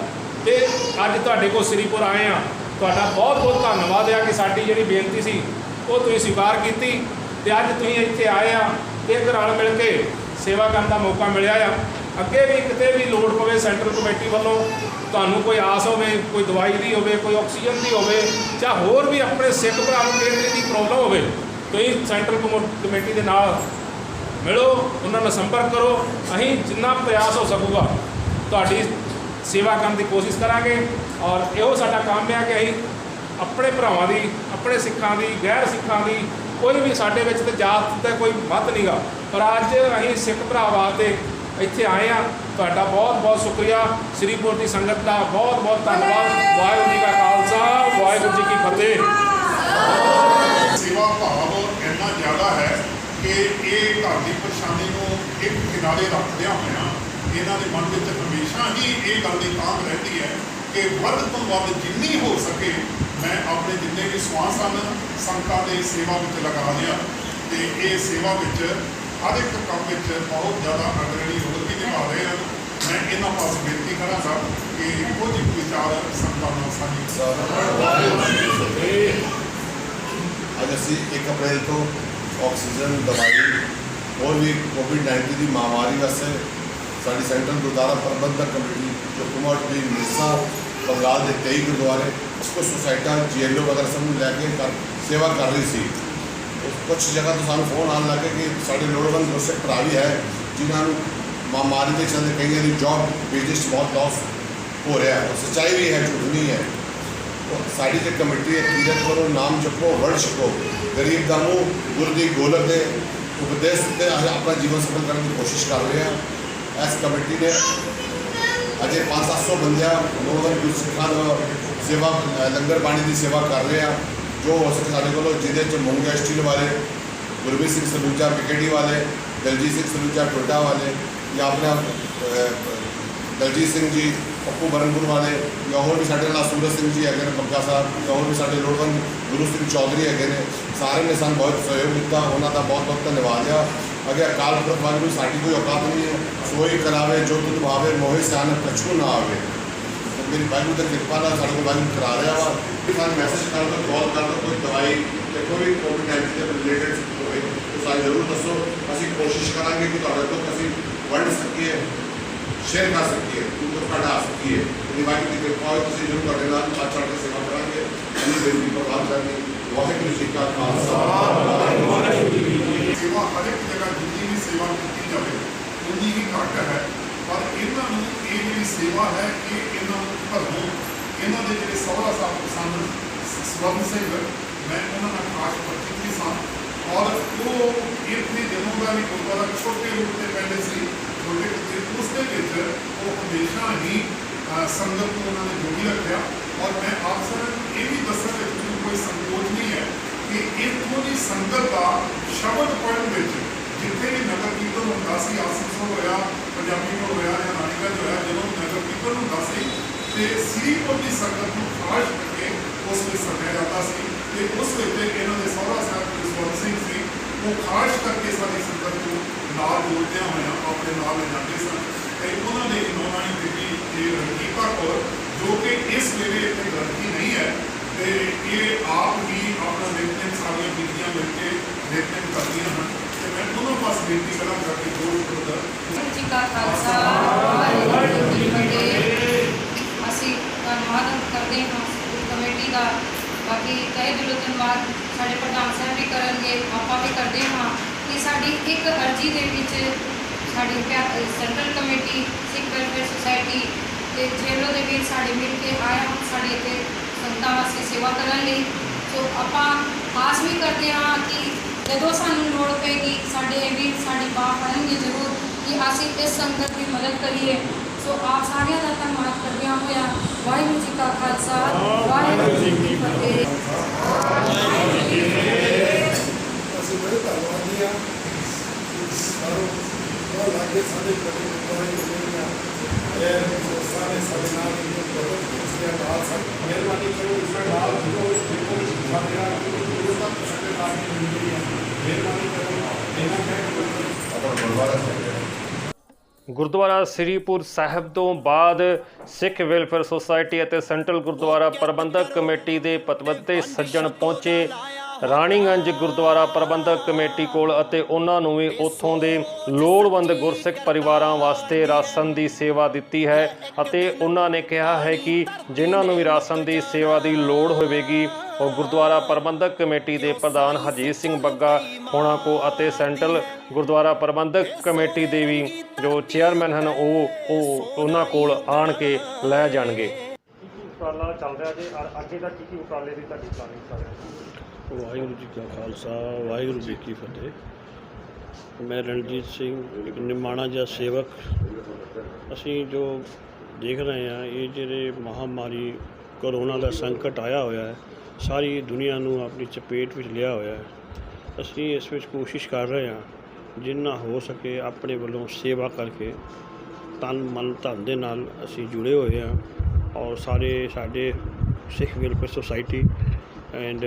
ਤੇ ਅੱਜ ਤੁਹਾਡੇ ਕੋਲ ਸ੍ਰੀਪੁਰ ਆਏ ਆ ਤੁਹਾਡਾ ਬਹੁਤ ਬਹੁਤ ਧੰਨਵਾਦ ਆ ਕਿ ਸਾਡੀ ਜਿਹੜੀ ਬੇਨਤੀ ਸੀ, ਉਹ ਤੁਸੀਂ ਸਵੀਕਾਰ ਕੀਤੀ। ਤੇ ਅੱਜ ਤੁਸੀਂ ਇੱਥੇ ਆਏ ਆ ਤੇ ਇੱਕ ਰਲ ਮਿਲ ਕੇ ਸੇਵਾ ਕਰਨ ਦਾ ਮੌਕਾ ਮਿਲਿਆ ਆ। ਅੱਗੇ ਵੀ ਕਿਤੇ ਵੀ ਲੋੜ ਪਵੇ ਸੈਂਟਰਲ ਕਮੇਟੀ ਵੱਲੋਂ ਤੁਹਾਨੂੰ ਕੋਈ ਆਸ ਹੋਵੇ, ਕੋਈ ਦਵਾਈ ਦੀ ਹੋਵੇ, ਕੋਈ ਆਕਸੀਜਨ ਦੀ ਹੋਵੇ, ਜਾਂ ਹੋਰ ਵੀ ਆਪਣੇ ਸਿੱਖ ਭਰਾ ਨੂੰ ਕਿਸੇ ਦੀ ਪ੍ਰੋਬਲਮ ਹੋਵੇ, ਤੁਸੀਂ ਸੈਂਟਰਲ ਕਮੋ- ਕਮੇਟੀ ਦੇ ਨਾਲ ਮਿਲੋ, ਉਹਨਾਂ ਨਾਲ ਸੰਪਰਕ ਕਰੋ, ਅਸੀਂ ਜਿੰਨਾ ਪ੍ਰਯਾਸ ਹੋ ਸਕੂਗਾ, ਤੁਹਾਡੀ ਸੇਵਾ ਕਰਨ ਦੀ ਕੋਸ਼ਿਸ਼ ਕਰਾਂਗੇ, ਔਰ ਇਹੋ ਸਾਡਾ ਕੰਮ ਹੈ ਕਿ ਅਸੀਂ ਆਪਣੇ ਭਰਾਵਾਂ ਦੀ, ਆਪਣੇ ਸਿੱਖਾਂ ਦੀ, ਗੈਰ ਸਿੱਖਾਂ ਦੀ ਕੋਈ ਵੀ ਸਾਡੇ ਵਿੱਚ ਤੇ ਜਾਤ ਦਾ ਕੋਈ ਮਤ ਨਹੀਂਗਾ ਪਰ ਅੱਜ ਅਸੀਂ ਸਿੱਖ ਭਰਾ ਵਾਸਤੇ ਇੱਥੇ ਆਏ ਆ ਤੁਹਾਡਾ ਬਹੁਤ ਬਹੁਤ ਸ਼ੁਕਰੀਆ। ਸ੍ਰੀਪੁਰ ਦੀ ਸੰਗਤ ਦਾ ਬਹੁਤ ਬਹੁਤ ਧੰਨਵਾਦ। ਵਾਹਿਗੁਰੂ ਜੀ ਕਾ ਖਾਲਸਾ, ਵਾਹਿਗੁਰੂ ਜੀ ਕੀ ਫਤਿਹ। ਸੇਵਾ ਭਾਵ ਇੰਨਾ ਜ਼ਿਆਦਾ ਹੈ ਕਿ ਇਹ ਘਰ ਦੀ ਪਰੇਸ਼ਾਨੀ ਨੂੰ ਇੱਕ ਕਿਨਾਰੇ ਰੱਖਦਿਆਂ ਹੋਇਆਂ ਇਹਨਾਂ ਦੇ ਮਨ ਵਿੱਚ ਹਮੇਸ਼ਾ ਹੀ ਇਹ ਗੱਲ ਦੀ ਤਾਂਘ ਰਹਿੰਦੀ ਹੈ ਕਿ ਵੱਧ ਤੋਂ ਵੱਧ ਜਿੰਨੀ ਹੋ ਸਕੇ ਮੈਂ ਆਪਣੇ ਜਿੰਨੇ ਵੀ ਸਵਾਸ ਹਨ, ਸੰਗਤਾਂ ਦੇ ਸੇਵਾ ਵਿੱਚ ਲਗਾ ਲਿਆ। ਤੇ ਇਹ ਸੇਵਾ ਵਿੱਚ ਹਰ ਇੱਕ ਕੰਮ ਵਿੱਚ ਬਹੁਤ ਜ਼ਿਆਦਾ ਅਗਰਣੀ ਰੋਲ ਵੀ ਨਿਭਾ ਰਹੇ ਹਨ ਮੈਂ ਇਹਨਾਂ ਪਾਸ ਬੇਨਤੀ ਕਰਾਂਗਾ ਕਿ ਕੁਝ ਵਿਚਾਰ ਸੰਗਤਾਂ ਨਾਲ ਸਾਂਝੇ ਅੱਜ ਅਸੀਂ 1 ਅਪ੍ਰੈਲ ਤੋਂ ਆਕਸੀਜਨ ਦਵਾਈ ਹੋਰ ਵੀ ਕੋਵਿਡ-19 ਦੀ ਮਹਾਮਾਰੀ ਵਾਸਤੇ ਸਾਡੀ ਸੈਂਟਰਲ ਗੁਰਦੁਆਰਾ ਪ੍ਰਬੰਧਕ ਕਮੇਟੀ, ਜੋ ਕੁਮਾਰ ਦੀ ਮਿਸਾ ਬੰਗਾਲ ਦੇ 23 ਗੁਰਦੁਆਰੇ ਉਸਕੋ ਸੁਸਾਇਟਾ ਜੀਐਲਓ ਵਗੈਰਾ ਸਭ ਨੂੰ ਲੈ ਕੇ ਕਰ ਸੇਵਾ ਕਰ ਰਹੀ ਸੀ। ਕੁਝ ਜਗ੍ਹਾ ਤੋਂ ਸਾਨੂੰ ਫੋਨ ਆਉਣ ਲੱਗੇ ਕਿ ਸਾਡੇ ਲੋੜਵੰਦ ਗੁਰਸਿੱਖ ਭਰਾ ਵੀ ਹੈ, ਜਿਨ੍ਹਾਂ ਨੂੰ ਮਹਾਮਾਰੀ ਦੇ ਚਲਦੇ ਕਈਆਂ ਦੀ ਜੌਬ ਬਿਜ਼ਨਸ ਬਹੁਤ ਲਾਸ ਹੋ ਰਿਹਾ ਹੈ। ਸੱਚਾਈ ਵੀ ਹੈ, ਝੂਠ ਨਹੀਂ ਹੈ। ਸਾਡੀ ਤੇ ਕਮੇਟੀ ਹੈ, ਕੀਰਤ ਕਰੋ, ਨਾਮ ਜਪੋ ਵਰਡ ਛਕੋ। ਗਰੀਬ ਦਾ ਮੂੰਹ, ਗੁਰ ਦੀ ਗੋਲਕ ਦੇ ਉਪਦੇਸ਼ ਤੇ ਅਸੀਂ ਆਪਣਾ ਜੀਵਨ ਸਫਲ ਕਰਨ ਦੀ ਕੋਸ਼ਿਸ਼ ਕਰ ਰਹੇ ਹਾਂ। ਇਸ ਕਮੇਟੀ ਨੇ ਅਜੇ 5-700 ਬੰਦਿਆਂ ਲੋਕਾਂ ਦੀ ਸਿੱਖਾਂ ਦਾ ਸੇਵਾ ਲੰਗਰ ਪਾਣੀ ਦੀ ਸੇਵਾ ਕਰ ਰਹੇ ਆ ਜੋ ਹੋ ਸਕੇ ਸਾਡੇ ਕੋਲੋਂ ਜਿਹਦੇ ਚ ਮੂੰਗਾ ਸਟੀਲ ਵਾਲੇ, ਗੁਰਮੀਤ ਸਿੰਘ ਸਲੂਜਾ ਪਿਕੇਟੀ ਵਾਲੇ, ਦਲਜੀਤ ਸਿੰਘ ਸਲੂਜਾ ਟੋਟਾ ਵਾਲੇ ਜਾਂ ਆਪਣਾ ਦਲਜੀਤ ਸਿੰਘ ਜੀ, ਪੱਪੂ ਬਰਨਪੁਰ ਵਾਲੇ, ਜਾਂ ਹੋਰ ਵੀ ਸਾਡੇ ਨਾਲ ਸੂਰਜ ਸਿੰਘ ਜੀ ਹੈਗੇ ਨੇ, ਬੱਗਾ ਸਾਹਿਬ, ਜਾਂ ਹੋਰ ਵੀ ਸਾਡੇ ਲੋੜਵੰਦ ਗੁਰੂ ਸਿੰਘ ਚੌਧਰੀ ਹੈਗੇ ਨੇ ਸਾਰੇ ਨੇ ਸਾਨੂੰ ਬਹੁਤ ਸਹਿਯੋਗ ਦਿੱਤਾ, ਉਹਨਾਂ ਦਾ ਬਹੁਤ ਬਹੁਤ ਧੰਨਵਾਦ ਆ। ਅਗੇ ਅਕਾਲ ਪੁਰਖ ਵਾਹਿਗੁਰੂ ਸਾਡੀ ਕੋਈ ਔਕਾਤ ਨਹੀਂ ਹੈ ਸੋਈ ਕਰਾਵੇ, ਜੋ ਤੁਧ ਭਾਵੇ, ਮੋਹਿ ਸਿਆਨ ਕਛੂ ਨਾ ਆਵੇ। ਤੇ ਮੇਰੀ ਵਾਹਿਗੁਰੂ ਦੀ ਕਿਰਪਾ ਨਾਲ ਸਾਡੇ ਕੋਲ ਵਾਹਿਗੁਰੂ ਕਰਾ ਰਿਹਾ ਵਾ। ਕਿ ਸਾਨੂੰ ਮੈਸੇਜ ਕਰ ਦੋ ਕਾਲ ਕਰ ਦੋ ਕੋਈ ਦਵਾਈ ਤੇ ਕੋਈ ਵੀ ਕੋਵਿਡ 19 ਦੇ ਰਿਲੇਟਡ ਹੋਵੇ ਤਾਂ ਸਾਨੂੰ ਜ਼ਰੂਰ ਦੱਸੋ। ਅਸੀਂ ਕੋਸ਼ਿਸ਼ ਕਰਾਂਗੇ ਕਿ ਤੁਹਾਡੇ ਤੋਂ ਅਸੀਂ ਵੰਡ ਸਕੀਏ ਸ਼ੇਅਰ ਕਰ ਸਕੀਏ ਦੂਰ ਕਢਾ ਸਕੀਏ ਇਹ ਵਾਹਿਗੁਰੂ ਦੀ ਕਿਰਪਾ ਹੋਈ ਤੁਸੀਂ ਜ਼ਰੂਰ ਤੁਹਾਡੇ ਨਾਲ ਚੱਲ ਚੱਲ ਕੇ ਸੇਵਾ ਕਰਾਂਗੇ ਅਸੀਂ ਬੇਨਤੀ ਪ੍ਰਵਾਨ ਕਰਨੀ ਵਾਹਿਗੁਰੂ ਜੀ ਕਾ ਖਾਲਸਾ ਸੇਵਾ ਹਰ ਇੱਕ ਜਗ੍ਹਾ ਜਿੰਨੀ ਵੀ ਸੇਵਾ ਕੀਤੀ ਜਾਵੇ ਉਨੀ ਹੀ ਘੱਟ ਹੈ ਪਰ ਇਹਨਾਂ ਨੂੰ ਇਹ ਜਿਹੜੀ ਸੇਵਾ ਹੈ ਇਹ ਇਹਨਾਂ ਨੂੰ ਭਰੋ ਇਹਨਾਂ ਦੇ ਜਿਹੜੇ ਸਹੁਰਾ ਸਾਹਿਬ ਸਨ ਸਵਰਨ ਸਿੰਘ ਮੈਂ ਉਹਨਾਂ ਨਾਲ ਖਾਸ ਪਰਿਚਿਤ ਵੀ ਸਾਂ ਔਰ ਉਹ ਇੱਥੇ ਜਦੋਂ ਦਾ ਵੀ ਗੁਰਦੁਆਰਾ ਛੋਟੇ ਰੂਪ ਤੇ ਪਹਿਲੇ ਸੀ, ਛੋਟੇ ਵਿੱਚ ਉਹ ਹਮੇਸ਼ਾ ਹੀ ਸੰਗਤ ਨੂੰ ਉਹਨਾਂ ਨੇ ਜੋੜੀ ਰੱਖਿਆ। ਔਰ ਮੈਂ ਆਪ ਸਾਰਿਆਂ ਨੂੰ ਇਹ ਵੀ ਦੱਸਣ ਵਿੱਚ ਮੈਨੂੰ ਕੋਈ ਸੰਕੋਚ ਨਹੀਂ ਹੈ ਕਿ ਇੱਥੋਂ ਦੀ ਸੰਗਤ ਦਾ ਸ਼ਬਦ ਪੜ੍ਹਨ ਵਿੱਚ ਜਿੱਥੇ ਵੀ ਨਗਰ ਕੀਰਤਨ ਹੁੰਦਾ ਸੀ ਆਸਨਸੋਲ ਹੋਇਆ, ਪੰਜਾਬੀ ਕੋਲ ਹੋਇਆ ਜਾਂ ਰਾਣੀਗੰਜ ਹੋਇਆ, ਜਦੋਂ ਨਗਰ ਕੀਰਤਨ ਹੁੰਦਾ ਸੀ, ਤੇ ਸ੍ਰੀਪੁਰ ਦੀ ਸੰਗਤ ਨੂੰ ਖਾਸ ਕਰਕੇ ਉਸ ਵਿੱਚ ਸੱਦਿਆ ਜਾਂਦਾ ਸੀ। ਤੇ ਉਸ ਵਿੱਚ ਇਹਨਾਂ ਦੇ ਸਹੁਰਾ ਸਾਹਿਬ ਜਸਵੰਤ ਸਿੰਘ ਸੀ, ਉਹ ਖਾਸ ਕਰਕੇ ਸਾਡੀ ਸੰਗਤ ਨੂੰ ਨਾਲ ਜੋੜਦਿਆਂ ਹੋਇਆਂ ਆਪਣੇ ਨਾਲ ਲੈ ਜਾਂਦੇ ਸਨ। ਤੇ ਉਹਨਾਂ ਦੇ ਨੌਨਾਨੀ ਬੀਬੀ ਤੇ ਰਣਜੀਤਾ ਕੌਰ ਜੋ ਕਿ ਇਸ ਵੇਲੇ ਇੱਥੇ ਲੜਕੀ ਨਹੀਂ ਹੈ, ਤੇ ਇਹ ਆਪ ਹੀ ਆਪਣਾ ਨਿਤਨੇਮ ਸਾਰੀਆਂ ਬੀਬੀਆਂ ਮਿਲ ਕੇ ਨਿਤਨੇਮ ਕਰਦੀਆਂ ਹਨ। ਤੇ ਮੈਂ ਉਹਨਾਂ ਪਾਸ ਬੇਨਤੀ ਕਰਾਂਗਾ ਕਿ ਜੋ ਗੁਰਦਰ ਵਾਹਿਗੁਰੂ ਜੀ ਕਾ ਖਾਲਸਾ, ਵਾਹਿਗੁਰੂ ਜੀ ਕੀ ਫਤਿਹ। ਅਸੀਂ ਧੰਨਵਾਦ ਕਰਦੇ ਹਾਂ ਸਕੂਲ ਕਮੇਟੀ ਦਾ ਬਾਕੀ ਤਹਿ ਦਿਲੋਂ ਧੰਨਵਾਦ ਸਾਡੇ ਪ੍ਰਧਾਨ ਸਾਹਿਬ ਵੀ ਕਰਨਗੇ, ਆਪਾਂ ਵੀ ਕਰਦੇ ਹਾਂ ਕਿ ਸਾਡੀ ਇੱਕ ਅਰਜੀ ਦੇ ਵਿੱਚ ਸਾਡੀ ਪਿਆ- central committee Sikh welfare society ਤੇ ਜੇਲੋ ਦੇ ਵਿੱਚ ਸਾਡੇ ਮਿਲ ਕੇ ਆਇਆ ਹਨ ਸਾਡੇ ਇੱਥੇ ਸੰਗਤਾਂ ਵਾਸਤੇ ਸੇਵਾ ਕਰਨ ਲਈ। ਸੋ ਆਪਾਂ ਆਸ ਵੀ ਕਰਦੇ ਹਾਂ ਕਿ ਜਦੋਂ ਸਾਨੂੰ ਲੋੜ ਪਏਗੀ, ਸਾਡੇ ਵੀ ਸਾਡੀ ਬਾਹ ਫੜਨਗੇ ਜ਼ਰੂਰ ਕਿ ਅਸੀਂ ਇਸ ਸੰਗਤ ਦੀ ਮਦਦ ਕਰੀਏ। ਸੋ ਆਪ ਸਾਰਿਆਂ ਦਾ ਧੰਨਵਾਦ ਕਰਦਿਆਂ ਹੋਇਆ ਵਾਹਿਗੁਰੂ ਜੀ ਕਾ ਖਾਲਸਾ ਵਾਹਿਗੁਰੂ ਜੀ ਕੀ ਫਤਿਹ ਅਸੀਂ ਬੜੇ ਧੰਨਵਾਦੀ ਹਾਂ ਸਾਨੂੰ ਬਹੁਤ ਲੱਗੇ ਸਾਡੇ ਪ੍ਰਤੀ ਕੋਈ ਨਹੀਂ ਆ ਇਹ ਦੋਸਤਾਂ ਨੇ ਸਾਡੇ ਨਾਲ ਇਹ ਬਹੁਤ ਕੁਝ ਨਾਲ ਸਭ ਮਿਹਰਬਾਨੀ ਕਰੋ ਇਸ ਨਾਲ ਜੋ ਦੇਖੋ ਸਾਡੇ ਨਾਲ ਜੋ ਤੱਕ ਸਾਡੇ ਨਾਲ ਮਿਲਦੀ ਹੈ ਮਿਹਰਬਾਨੀ ਕਰੋ ਇਹਨਾਂ ਕਹਿ ਆਪਣਾ ਗੁਰਦੁਆਰਾ ਸਾਹਿਬ ਗੁਰਦੁਆਰਾ ਸ੍ਰੀਪੁਰ ਸਾਹਿਬ ਤੋਂ ਬਾਅਦ ਸਿੱਖ ਵੈਲਫੇਅਰ ਸੁਸਾਇਟੀ ਅਤੇ ਸੈਂਟਰਲ ਗੁਰਦੁਆਰਾ ਪ੍ਰਬੰਧਕ ਕਮੇਟੀ ਦੇ ਪਤਵੰਤੇ ਸੱਜਣ ਪਹੁੰਚੇ। ਰਾਣੀਗੰਜ ਗੁਰਦੁਆਰਾ ਪ੍ਰਬੰਧਕ ਕਮੇਟੀ ਕੋਲ ਅਤੇ ਉਹਨਾਂ ਨੂੰ ਵੀ ਉੱਥੋਂ ਦੇ ਲੋੜਵੰਦ ਗੁਰਸਿੱਖ ਪਰਿਵਾਰਾਂ ਵਾਸਤੇ ਰਾਸ਼ਨ ਦੀ ਸੇਵਾ ਦਿੱਤੀ ਹੈ ਅਤੇ ਉਹਨਾਂ ਨੇ ਕਿਹਾ ਹੈ ਕਿ ਜਿਨ੍ਹਾਂ ਨੂੰ ਵੀ ਰਾਸ਼ਨ ਦੀ ਸੇਵਾ ਦੀ ਲੋੜ ਹੋਵੇਗੀ ਉਹ ਗੁਰਦੁਆਰਾ ਪ੍ਰਬੰਧਕ ਕਮੇਟੀ ਦੇ ਪ੍ਰਧਾਨ ਹਰਜੀਤ ਸਿੰਘ ਬੱਗਾ ਹੋਣਾ ਕੋ ਅਤੇ ਸੈਂਟਰਲ ਗੁਰਦੁਆਰਾ ਪ੍ਰਬੰਧਕ ਕਮੇਟੀ ਦੇ ਵੀ ਜੋ ਚੇਅਰਮੈਨ ਹਨ ਉਹ ਉਹ ਉਹਨਾਂ ਕੋਲ ਆਣ ਕੇ ਲੈ ਜਾਣਗੇ। ਉਪਰਾਲਾ ਚੱਲ ਰਿਹਾ ਜੀ। ਅੱਗੇ ਦਾ ਕੀ ਕੀ ਉਪਰਾਲੇ ਦੀ ਤੁਹਾਡੀ ਪਲਾਨਿੰਗ ਚੱਲ ਰਹੀ ਵਾਹਿਗੁਰੂ ਜੀ ਕਾ ਖਾਲਸਾ ਵਾਹਿਗੁਰੂ ਜੀ ਕੀ ਫਤਿਹ। ਮੈਂ ਰਣਜੀਤ ਸਿੰਘ ਇੱਕ ਨਿਮਾਣਾ ਜਿਹਾ ਸੇਵਕ। ਅਸੀਂ ਜੋ ਦੇਖ ਰਹੇ ਹਾਂ ਇਹ ਜਿਹੜੇ ਮਹਾਮਾਰੀ ਕਰੋਨਾ ਦਾ ਸੰਕਟ ਆਇਆ ਹੋਇਆ ਹੈ ਸਾਰੀ ਦੁਨੀਆ ਨੂੰ ਆਪਣੀ ਚਪੇਟ ਵਿੱਚ ਲਿਆ ਹੋਇਆ ਹੈ। ਅਸੀਂ ਇਸ ਵਿੱਚ ਕੋਸ਼ਿਸ਼ ਕਰ ਰਹੇ ਹਾਂ ਜਿੰਨਾ ਹੋ ਸਕੇ ਆਪਣੇ ਵੱਲੋਂ ਸੇਵਾ ਕਰਕੇ ਤਨ ਮਨ ਧਨ ਦੇ ਨਾਲ ਅਸੀਂ ਜੁੜੇ ਹੋਏ ਹਾਂ ਔਰ ਸਾਰੇ ਸਾਡੇ Sikh welfare society and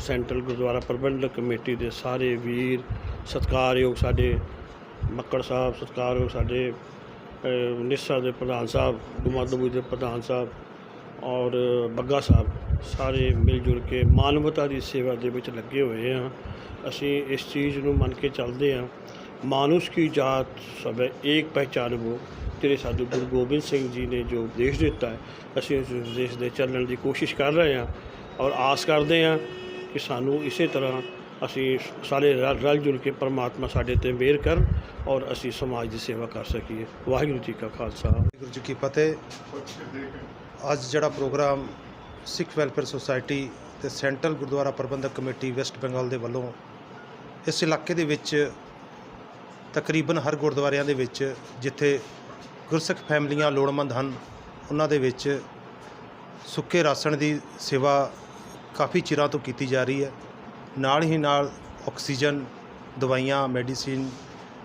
central Gurdwara Prabandhak committee ਦੇ ਸਾਰੇ ਵੀਰ ਸਤਿਕਾਰਯੋਗ ਸਾਡੇ ਮੱਕੜ ਸਾਹਿਬ ਸਤਿਕਾਰਯੋਗ ਸਾਡੇ ਅ, ਨਿਸਾ ਦੇ ਪ੍ਰਧਾਨ ਸਾਹਿਬ ਗੁਮਾਦਬੂ ਦੇ ਪ੍ਰਧਾਨ ਸਾਹਿਬ ਔਰ ਬੱਗਾ ਸਾਹਿਬ। ਸਾਰੇ ਮਿਲ ਜੁਲ ਕੇ ਮਾਨਵਤਾ ਦੀ ਸੇਵਾ ਦੇ ਵਿੱਚ ਲੱਗੇ ਹੋਏ ਹਾਂ। ਅਸੀਂ ਇਸ ਚੀਜ਼ ਨੂੰ ਮੰਨ ਕੇ ਚੱਲਦੇ ਹਾਂ। ਮਾਨੁਸ਼ ਕੀ ਜਾਤ ਸਭ ਹੈ, ਏਕ ਪਹਿਚਾਨਬੋ ਤੇਰੇ ਸਾਧੂ ਗੁਰੂ ਗੋਬਿੰਦ ਸਿੰਘ ਜੀ ਨੇ ਜੋ ਉਪਦੇਸ਼ ਦਿੱਤਾ ਹੈ, ਅਸੀਂ ਉਸ ਉਪਦੇਸ਼ ਦੇ ਚੱਲਣ ਦੀ ਕੋਸ਼ਿਸ਼ ਕਰ ਰਹੇ ਹਾਂ ਔਰ ਆਸ ਕਰਦੇ ਹਾਂ ਕਿ ਸਾਨੂੰ ਇਸੇ ਤਰ੍ਹਾਂ ਅਸੀਂ ਸਾਰੇ ਰਲ ਰਲ ਜੁਲ ਕੇ ਪਰਮਾਤਮਾ ਸਾਡੇ ਤੇ ਮਿਹਰ ਕਰਨ ਔਰ ਅਸੀਂ ਸਮਾਜ ਦੀ ਸੇਵਾ ਕਰ ਸਕੀਏ। ਵਾਹਿਗੁਰੂ ਜੀ ਕਾ ਖਾਲਸਾ। ਵਾਹਿਗੁਰੂ ਜੀ ਕੀ ਫਤਿਹ। ਅੱਜ ਜਿਹੜਾ ਪ੍ਰੋਗਰਾਮ ਸਿੱਖ ਵੈਲਫੇਅਰ ਸੁਸਾਇਟੀ ਤੇ central Gurdwara Prabandhak committee West Bengal ਦੇ ਵੱਲੋਂ ਇਸ ਇਲਾਕੇ ਦੇ ਵਿੱਚ ਤਕਰੀਬਨ ਹਰ ਗੁਰਦੁਆਰਿਆਂ ਦੇ ਵਿੱਚ ਜਿੱਥੇ ਗੁਰਸਿੱਖ ਫੈਮਲੀਆਂ ਲੋੜਵੰਦ ਹਨ, ਉਹਨਾਂ ਦੇ ਵਿੱਚ ਸੁੱਕੇ ਰਾਸ਼ਨ ਦੀ ਸੇਵਾ ਕਾਫੀ ਚਿਰਾਂ ਤੋਂ ਕੀਤੀ ਜਾ ਰਹੀ ਹੈ। ਨਾਲ ਹੀ ਨਾਲ ਆਕਸੀਜਨ, ਦਵਾਈਆਂ, ਮੈਡੀਸਿਨ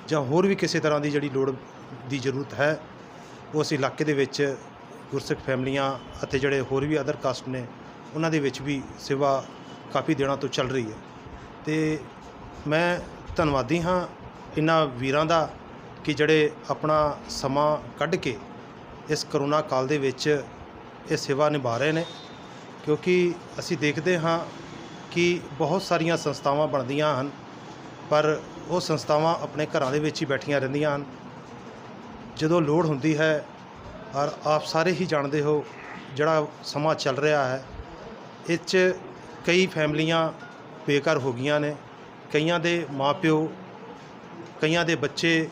ਜਾਂ ਹੋਰ ਵੀ ਕਿਸੇ ਤਰ੍ਹਾਂ ਦੀ ਜਿਹੜੀ ਲੋੜ ਦੀ ਜ਼ਰੂਰਤ ਹੈ ਉਸ ਇਲਾਕੇ ਦੇ ਵਿੱਚ ਗੁਰਸਿੱਖ ਫੈਮਲੀਆਂ ਅਤੇ ਜਿਹੜੇ ਹੋਰ ਵੀ ਅਦਰ ਕਾਸਟ ਨੇ, ਉਹਨਾਂ ਦੇ ਵਿੱਚ ਵੀ ਸੇਵਾ ਕਾਫੀ ਦਿਨਾਂ ਤੋਂ ਚੱਲ ਰਹੀ ਹੈ। ਤੇ ਮੈਂ ਧੰਨਵਾਦੀ ਹਾਂ ਇਹਨਾਂ ਵੀਰਾਂ ਦਾ ਕਿ ਜਿਹੜੇ ਆਪਣਾ ਸਮਾਂ ਕੱਢ ਕੇ ਇਸ ਕਰੋਨਾ ਕਾਲ ਦੇ ਵਿੱਚ ਇਹ ਸੇਵਾ ਨਿਭਾ ਰਹੇ ਨੇ, ਕਿਉਂਕਿ ਅਸੀਂ ਦੇਖਦੇ ਹਾਂ ਕਿ ਬਹੁਤ ਸਾਰੀਆਂ ਸੰਸਥਾਵਾਂ ਬਣਦੀਆਂ ਹਨ, ਪਰ ਉਹ ਸੰਸਥਾਵਾਂ ਆਪਣੇ ਘਰਾਂ ਦੇ ਵਿੱਚ ਹੀ ਬੈਠੀਆਂ ਰਹਿੰਦੀਆਂ ਹਨ। ਜਦੋਂ ਲੋੜ ਹੁੰਦੀ ਹੈ ਔਰ ਆਪ ਸਾਰੇ ਹੀ ਜਾਣਦੇ ਹੋ ਜਿਹੜਾ ਸਮਾਂ ਚੱਲ ਰਿਹਾ ਹੈ। ਇਹ 'ਚ ਕਈ ਫੈਮਲੀਆਂ ਬੇਘਰ ਹੋ ਗਈਆਂ ਨੇ। ਕਈਆਂ ਦੇ ਮਾਪਿਓ, ਕਈਆਂ ਦੇ ਬੱਚੇ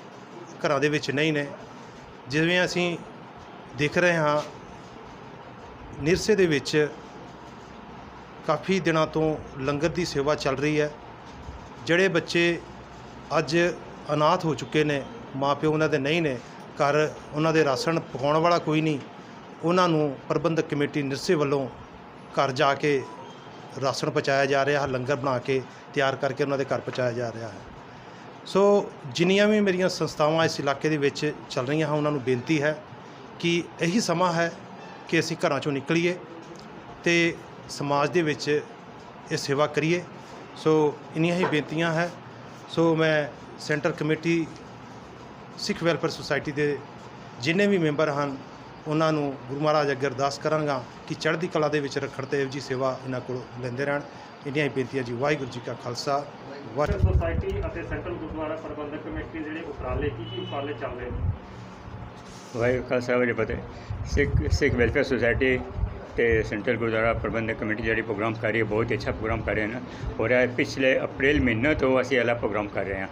ਘਰਾਂ ਦੇ ਵਿੱਚ ਨਹੀਂ ਨੇ। ਜਿਵੇਂ ਅਸੀਂ ਦੇਖ ਰਹੇ ਹਾਂ, ਨਿਰਸੇ ਦੇ ਵਿੱਚ ਕਾਫੀ ਦਿਨਾਂ ਤੋਂ ਲੰਗਰ ਦੀ ਸੇਵਾ ਚੱਲ ਰਹੀ ਹੈ। ਜਿਹੜੇ ਬੱਚੇ ਅੱਜ ਅਨਾਥ ਹੋ ਚੁੱਕੇ ਨੇ, ਮਾਪਿਓ ਉਹਨਾਂ ਦੇ ਨਹੀਂ ਨੇ ਘਰ ਉਹਨਾਂ ਦੇ ਰਾਸ਼ਨ ਪਕਾਉਣ ਵਾਲਾ ਕੋਈ ਨਹੀਂ, ਉਹਨਾਂ ਨੂੰ ਪ੍ਰਬੰਧਕ ਕਮੇਟੀ ਨਿਰਸੇ ਵੱਲੋਂ ਘਰ ਜਾ ਕੇ ਰਾਸ਼ਨ ਪਹੁੰਚਾਇਆ ਜਾ ਰਿਹਾ, ਲੰਗਰ ਬਣਾ ਕੇ ਤਿਆਰ ਕਰਕੇ ਉਹਨਾਂ ਦੇ ਘਰ ਪਹੁੰਚਾਇਆ ਜਾ ਰਿਹਾ ਹੈ। ਸੋ ਜਿੰਨੀਆਂ ਵੀ ਮੇਰੀਆਂ ਸੰਸਥਾਵਾਂ ਇਸ ਇਲਾਕੇ ਦੇ ਵਿੱਚ ਚੱਲ ਰਹੀਆਂ ਹਨ, ਉਹਨਾਂ ਨੂੰ ਬੇਨਤੀ ਹੈ ਕਿ ਇਹੀ ਸਮਾਂ ਹੈ ਕਿ ਅਸੀਂ ਘਰਾਂ ਚੋਂ ਨਿਕਲੀਏ ਤੇ ਸਮਾਜ ਦੇ ਵਿੱਚ ਇਹ ਸੇਵਾ ਕਰੀਏ। ਸੋ ਇੰਨੀਆਂ ਹੀ ਬੇਨਤੀਆਂ ਹੈ। ਸੋ ਮੈਂ center committee Sikh welfare society ਦੇ ਜਿੰਨੇ ਵੀ ਮੈਂਬਰ ਹਨ ਉਹਨਾਂ ਨੂੰ ਗੁਰੂ ਮਹਾਰਾਜ ਅੱਗੇ ਅਰਦਾਸ ਕਰਾਂਗਾ ਕਿ ਚੜ੍ਹਦੀ ਕਲਾ ਦੇ ਵਿੱਚ ਰੱਖਣ ਤੇ ਇਹੋ ਜਿਹੀ ਸੇਵਾ ਇਹਨਾਂ ਕੋਲ ਲੈਂਦੇ ਰਹਿਣ। ਇੰਨੀਆਂ ਹੀ ਬੇਨਤੀਆਂ ਜੀ ਵਾਹਿਗੁਰੂ ਜੀ ਕਾ ਖਾਲਸਾ। ਵਾਹਿਗੁਰੂ ਸੁਸਾਇਟੀ ਅਤੇ ਸੈਂਟਰਲ ਗੁਰਦੁਆਰਾ ਪ੍ਰਬੰਧਕ ਕਮੇਟੀ ਜਿਹੜੇ ਉਪਰਾਲੇ ਕੀ ਕੀ ਉਪਰਾਲੇ ਚੱਲ ਰਹੇ ਨੇ? ਵਾਹਿਗੁਰੂ ਖਾਲਸਾ ਵਾਹਿਗੁਰੂ ਜੀ ਫਤਿਹ। ਸਿੱਖ ਸਿੱਖ ਵੈਲਫੇਅਰ ਸੁਸਾਇਟੀ ਤੇ ਸੈਂਟਰਲ ਗੁਰਦੁਆਰਾ ਪ੍ਰਬੰਧਕ ਕਮੇਟੀ ਜਿਹੜੀ ਪ੍ਰੋਗਰਾਮ ਕਰ ਰਹੀ ਹੈ, ਬਹੁਤ ਹੀ ਅੱਛਾ ਪ੍ਰੋਗਰਾਮ ਕਰ ਰਹੇ ਹਨ ਹੋ ਰਿਹਾ ਹੈ, ਪਿਛਲੇ ਅਪ੍ਰੈਲ ਮਹੀਨੇ ਤੋਂ ਅਸੀਂ ਇਹ ਪ੍ਰੋਗਰਾਮ ਕਰ ਰਹੇ ਹਾਂ।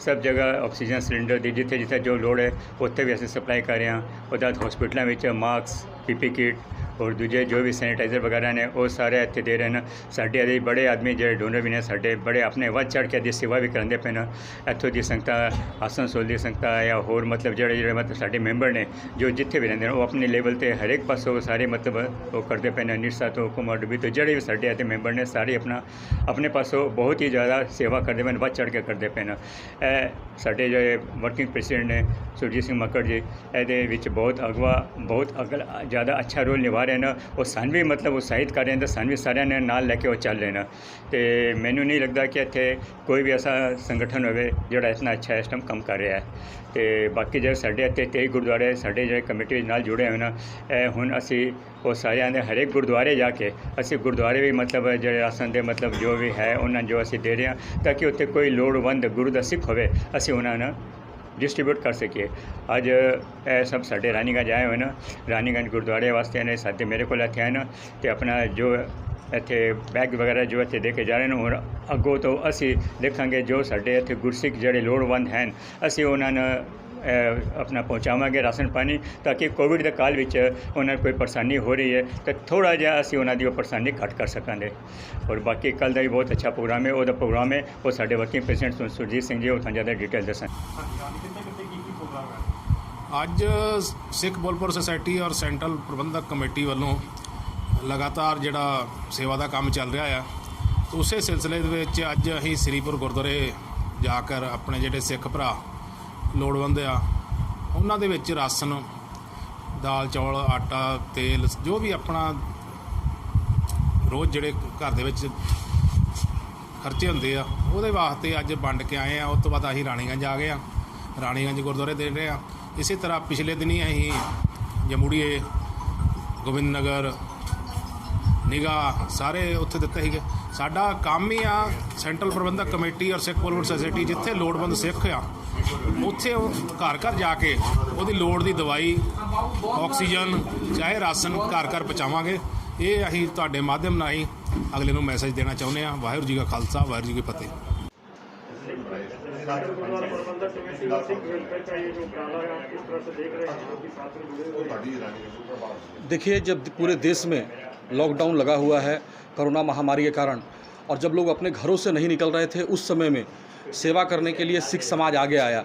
ਸਭ ਜਗ੍ਹਾ ਆਕਸੀਜਨ ਸਿਲੰਡਰ ਦੀ ਜਿੱਥੇ ਜਿੱਥੇ ਜੋ ਲੋੜ ਹੈ, ਉੱਥੇ ਵੀ ਅਸੀਂ ਸਪਲਾਈ ਕਰ ਰਹੇ ਹਾਂ। ਉਹਦਾ ਹਸਪੀਟਲਾਂ ਵਿੱਚ ਮਾਸਕ ਪੀਪੀ ਕਿਟ ਔਰ ਦੂਜੇ ਜੋ ਵੀ ਸੈਨੀਟਾਈਜ਼ਰ ਵਗੈਰਾ ਨੇ, ਉਹ ਸਾਰੇ ਇੱਥੇ ਦੇ ਰਹੇ ਨੇ। ਸਾਡੇ ਇਹਦੇ ਬੜੇ ਆਦਮੀ ਜਿਹੜੇ ਡੋਨਰ ਵੀ ਨੇ, ਸਾਡੇ ਬੜੇ ਆਪਣੇ ਵੱਧ ਚੜ੍ਹ ਕੇ ਦੀ ਸੇਵਾ ਵੀ ਕਰਾਉਂਦੇ ਪਏ ਨੇ। ਇੱਥੋਂ ਦੀ ਸੰਗਤਾਂ ਆਸਨਸੋਲ ਦੀ ਸੰਗਤਾਂ ਜਾਂ ਹੋਰ ਮਤਲਬ ਜਿਹੜੇ ਜਿਹੜੇ ਮਤਲਬ ਸਾਡੇ ਮੈਂਬਰ ਨੇ, ਜੋ ਜਿੱਥੇ ਵੀ ਰਹਿੰਦੇ ਨੇ, ਉਹ ਆਪਣੇ ਲੈਵਲ ਤੇ ਹਰੇਕ ਪਾਸੋਂ ਸਾਰੇ ਮਤਲਬ ਉਹ ਕਰਦੇ ਪਏ ਨੇ। ਨਿਰਸਾ ਤੋਂ ਕੁਮਾਰ ਡੁੱਬੀ ਤੋਂ ਜਿਹੜੇ ਵੀ ਸਾਡੇ ਇੱਥੇ ਮੈਂਬਰ ਨੇ, ਸਾਰੇ ਆਪਣਾ, ਆਪਣੇ ਪਾਸੋਂ ਬਹੁਤ ਹੀ ਜ਼ਿਆਦਾ ਸੇਵਾ ਕਰਦੇ ਪਏ ਨੇ, ਵੱਧ ਚੜ੍ਹ ਕੇ ਕਰਦੇ ਪਏ ਨੇ। ਇਹ ਸਾਡੇ ਜਿਹੜੇ ਵਰਕਿੰਗ ਪ੍ਰੈਸੀਡੈਂਟ ਨੇ, ਸੁਰਜੀਤ ਸਿੰਘ ਮੱਕੜ ਜੀ, ਇਹਦੇ ਵਿੱਚ ਬਹੁਤ ਅਗਵਾ, ਬਹੁਤ ਅਗਲ, ਜ਼ਿਆਦਾ ਅੱਛਾ ਰੋਲ ਨਿਭਾ ਰਹੇ ਨੇ, ਉਹ ਸਾਨੂੰ ਵੀ ਮਤਲਬ ਉਤਸ਼ਾਹਿਤ ਕਰ ਰਹੇ ਨੇ ਸਾਨੂੰ ਵੀ ਸਾਰਿਆਂ ਨੇ ਨਾਲ ਲੈ ਕੇ ਉਹ ਚੱਲ ਰਹੇ ਨੇ। ਤੇ ਮੈਨੂੰ ਨਹੀਂ ਲੱਗਦਾ ਕਿ ਇੱਥੇ ਕੋਈ ਵੀ ਐਸਾ ਸੰਗਠਨ ਹੋਵੇ ਜਿਹੜਾ ਇਤਨਾ ਅੱਛਾ ਇਸ ਟਾਈਮ ਕੰਮ ਕਰ ਰਿਹਾ ਹੈ। ਤੇ ਬਾਕੀ ਜਿਹੜੇ ਸਾਡੇ ਇੱਥੇ ਕਈ ਗੁਰਦੁਆਰੇ, ਸਾਡੇ ਜਿਹੜੇ ਕਮੇਟੀ ਨਾਲ ਜੁੜੇ ਹੋਏ ਨਾ, ਇਹ ਹੁਣ ਅਸੀਂ ਉਹ ਸਾਰਿਆਂ ਦੇ ਹਰੇਕ ਗੁਰਦੁਆਰੇ ਜਾ ਕੇ ਅਸੀਂ ਗੁਰਦੁਆਰੇ ਵੀ ਮਤਲਬ ਜਿਹੜੇ ਆਸਨ ਦੇ ਮਤਲਬ ਜੋ ਵੀ ਹੈ ਉਹਨਾਂ ਨੂੰ ਜੋ ਅਸੀਂ ਦੇ ਰਹੇ ਹਾਂ, ਤਾਂ ਕਿ ਉੱਥੇ ਕੋਈ ਲੋੜਵੰਦ ਗੁਰੂ ਦਾ ਸਿੱਖ ਹੋਵੇ, ਅਸੀਂ ਉਹਨਾਂ ਨਾਲ ਡਿਸਟ੍ਰੀਬਿਊਟ ਕਰ ਸਕੀਏ। ਅੱਜ ਇਹ ਸਭ ਸਾਡੇ ਰਾਨੀਗੰਜ ਆਏ ਹੋਏ ਨੇ। ਰਾਨੀਗੰਜ ਗੁਰਦੁਆਰੇ ਵਾਸਤੇ ਨੇ ਸਾਡੇ ਮੇਰੇ ਕੋਲ ਇੱਥੇ ਆਏ ਨੇ ਤੇ ਆਪਣਾ ਜੋ ਇੱਥੇ ਬੈਗ ਵਗੈਰਾ ਜੋ ਇੱਥੇ ਦੇ ਕੇ ਜਾ ਰਹੇ ਨੇ ਹੁਣ ਅੱਗੋਂ ਤੋਂ ਅਸੀਂ ਦੇਖਾਂਗੇ ਜੋ ਸਾਡੇ ਇੱਥੇ ਗੁਰਸਿੱਖ ਜਿਹੜੇ ਲੋੜਵੰਦ ਹਨ, ਅਸੀਂ ਉਹਨਾਂ ਨੂੰ ਆਪਣਾ ਪਹੁੰਚਾਵਾਂਗੇ ਰਾਸ਼ਨ ਪਾਣੀ ਤਾਂ ਕਿ ਕੋਵਿਡ ਦੇ ਕਾਲ ਵਿੱਚ ਉਹਨਾਂ ਨੂੰ ਕੋਈ ਪਰੇਸ਼ਾਨੀ ਹੋ ਰਹੀ ਹੈ ਤਾਂ ਥੋੜਾ ਜਿਹਾ ਅਸੀਂ ਉਹਨਾਂ ਦੀ ਉਹ ਪਰੇਸ਼ਾਨੀ ਘੱਟ ਕਰ ਸਕਾਂਗੇ। ਔਰ ਬਾਕੀ ਕੱਲ ਦਾ ਵੀ ਬਹੁਤ ਅੱਛਾ ਪ੍ਰੋਗਰਾਮ ਹੈ, ਉਹਦਾ ਪ੍ਰੋਗਰਾਮ ਹੈ, ਉਹ ਸਾਡੇ ਵਰਕਿੰਗ ਪ੍ਰੈਜ਼ੀਡੈਂਟ ਸੁਰਜੀਤ ਸਿੰਘ ਜੀ, ਉਹ ਤੁਹਾਨੂੰ ਜ਼ਿਆਦਾ ਡਿਟੇਲ ਦੱਸਣ। ਅੱਜ ਸਿੱਖ ਬੋਲਪੁਰ ਸੁਸਾਇਟੀ ਔਰ ਸੈਂਟਰਲ ਪ੍ਰਬੰਧਕ ਕਮੇਟੀ ਵੱਲੋਂ ਲਗਾਤਾਰ ਜਿਹੜਾ ਸੇਵਾ ਦਾ ਕੰਮ ਚੱਲ ਰਿਹਾ ਆ, ਉਸੇ ਸਿਲਸਿਲੇ ਦੇ ਵਿੱਚ ਅੱਜ ਅਸੀਂ ਸ੍ਰੀਪੁਰ ਗੁਰਦੁਆਰੇ ਜਾ ਕੇ ਆਪਣੇ ਜਿਹੜੇ ਸਿੱਖ ਭਰਾ ਲੋੜਵੰਦ ਆ। ਉਹਨਾਂ ਦੇ ਵਿੱਚ ਰਾਸ਼ਨ, ਦਾਲ, ਚੌਲ, ਆਟਾ, ਤੇਲ, ਜੋ ਵੀ ਆਪਣਾ ਰੋਜ਼ ਜਿਹੜੇ ਘਰ ਦੇ ਵਿੱਚ ਖਰਚੇ ਹੁੰਦੇ ਆ, ਉਹਦੇ ਵਾਸਤੇ ਅੱਜ ਵੰਡ ਕੇ ਆਏ ਆ। ਉਸ ਤੋਂ ਬਾਅਦ ਅਸੀਂ ਰਾਣੀਗੰਜ ਆ ਗਏ ਆ। ਰਾਣੀਗੰਜ ਗੁਰਦੁਆਰੇ ਦੇ ਰਹੇ ਆ। ਇਸੇ ਤਰ੍ਹਾਂ ਪਿਛਲੇ ਦਿਨੀ ਅਸੀਂ ਜਮੂੜੀਏ ਗੋਬਿੰਦ ਨਗਰ ਨਿਗਾਹ ਸਾਰੇ ਉੱਥੇ ਦਿੱਤੇ ਸੀਗੇ। ਸਾਡਾ ਕੰਮ ਹੀ ਆ ਸੈਂਟਰਲ ਪ੍ਰਬੰਧਕ ਕਮੇਟੀ ਔਰ ਸਿੱਖ ਪੋਲਵਰ ਸੁਸਾਇਟੀ ਜਿੱਥੇ ਲੋੜਵੰਦ ਸਿੱਖ ਆ ਉੱਥੇ ਉਹ ਘਰ ਘਰ ਜਾ ਕੇ ਉਹਦੀ ਲੋੜ ਦੀ ਦਵਾਈ ਆਕਸੀਜਨ ਚਾਹੇ ਰਾਸ਼ਨ ਘਰ ਘਰ ਪਹੁੰਚਾਵਾਂਗੇ ਇਹ ਅਸੀਂ ਤੁਹਾਡੇ ਮਾਧਿਅਮ ਨਾਲ ਹੀ ਅਗਲੇ ਨੂੰ ਮੈਸੇਜ ਦੇਣਾ ਚਾਹੁੰਦੇ ਆ ਵਾਹਿਗੁਰੂ ਜੀ ਕਾ ਖਾਲਸਾ ਵਾਹਿਗੁਰੂ ਜੀ ਕੀ ਫਤਿਹ ਸੈਂਟਰਲ ਗੁਰਦੁਆਰਾ ਪ੍ਰਬੰਧਕ ਕਮੇਟੀ ਦਾ ਸਿੱਖ ਵੈਲਫੇਅਰ का ये जो उपराला है आप किस तरह से देख रहे हैं जो कि साथ में जुड़े हुए हैं देखिए जब पूरे देश में लॉकडाउन लगा हुआ है कोरोना महामारी के कारण और जब लोग अपने घरों से नहीं निकल रहे थे उस समय में सेवा करने के लिए सिख समाज आगे आया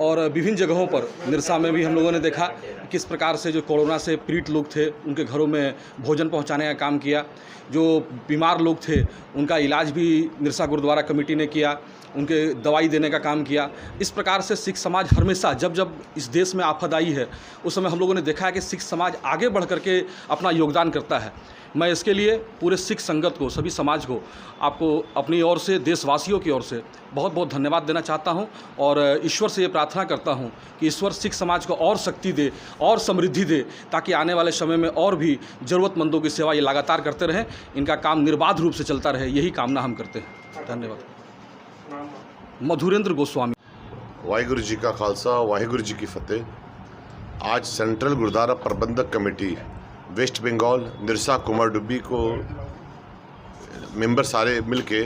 और विभिन्न जगहों पर निरसा में भी हम लोगों ने देखा किस प्रकार से जो कोरोना से पीड़ित लोग थे, उनके घरों में भोजन पहुँचाने का काम किया। जो बीमार लोग थे, उनका इलाज भी निरसा गुरुद्वारा कमेटी ने किया, उनके दवाई देने का काम किया। इस प्रकार से सिख समाज हमेशा, जब जब इस देश में आफत आई है, उस समय हम लोगों ने देखा है कि सिख समाज आगे बढ़ करके अपना योगदान करता है। मैं इसके लिए पूरे सिख संगत को, सभी समाज को, आपको अपनी ओर से, देशवासियों की ओर से बहुत बहुत धन्यवाद देना चाहता हूँ और ईश्वर से ये प्रार्थना करता हूँ कि ईश्वर सिख समाज को और शक्ति दे, और समृद्धि दे, ताकि आने वाले समय में और भी ज़रूरतमंदों की सेवा ये लगातार करते रहें, इनका काम निर्बाध रूप से चलता रहे, यही कामना हम करते हैं। धन्यवाद। मधुरेंद्र गोस्वामी। वाहिगुरु जी का खालसा, वाहिगुरु जी की फतेह। आज central Gurdwara Prabandhak committee West Bengal Nirsa Kumar Dubbi को मेंबर सारे मिलके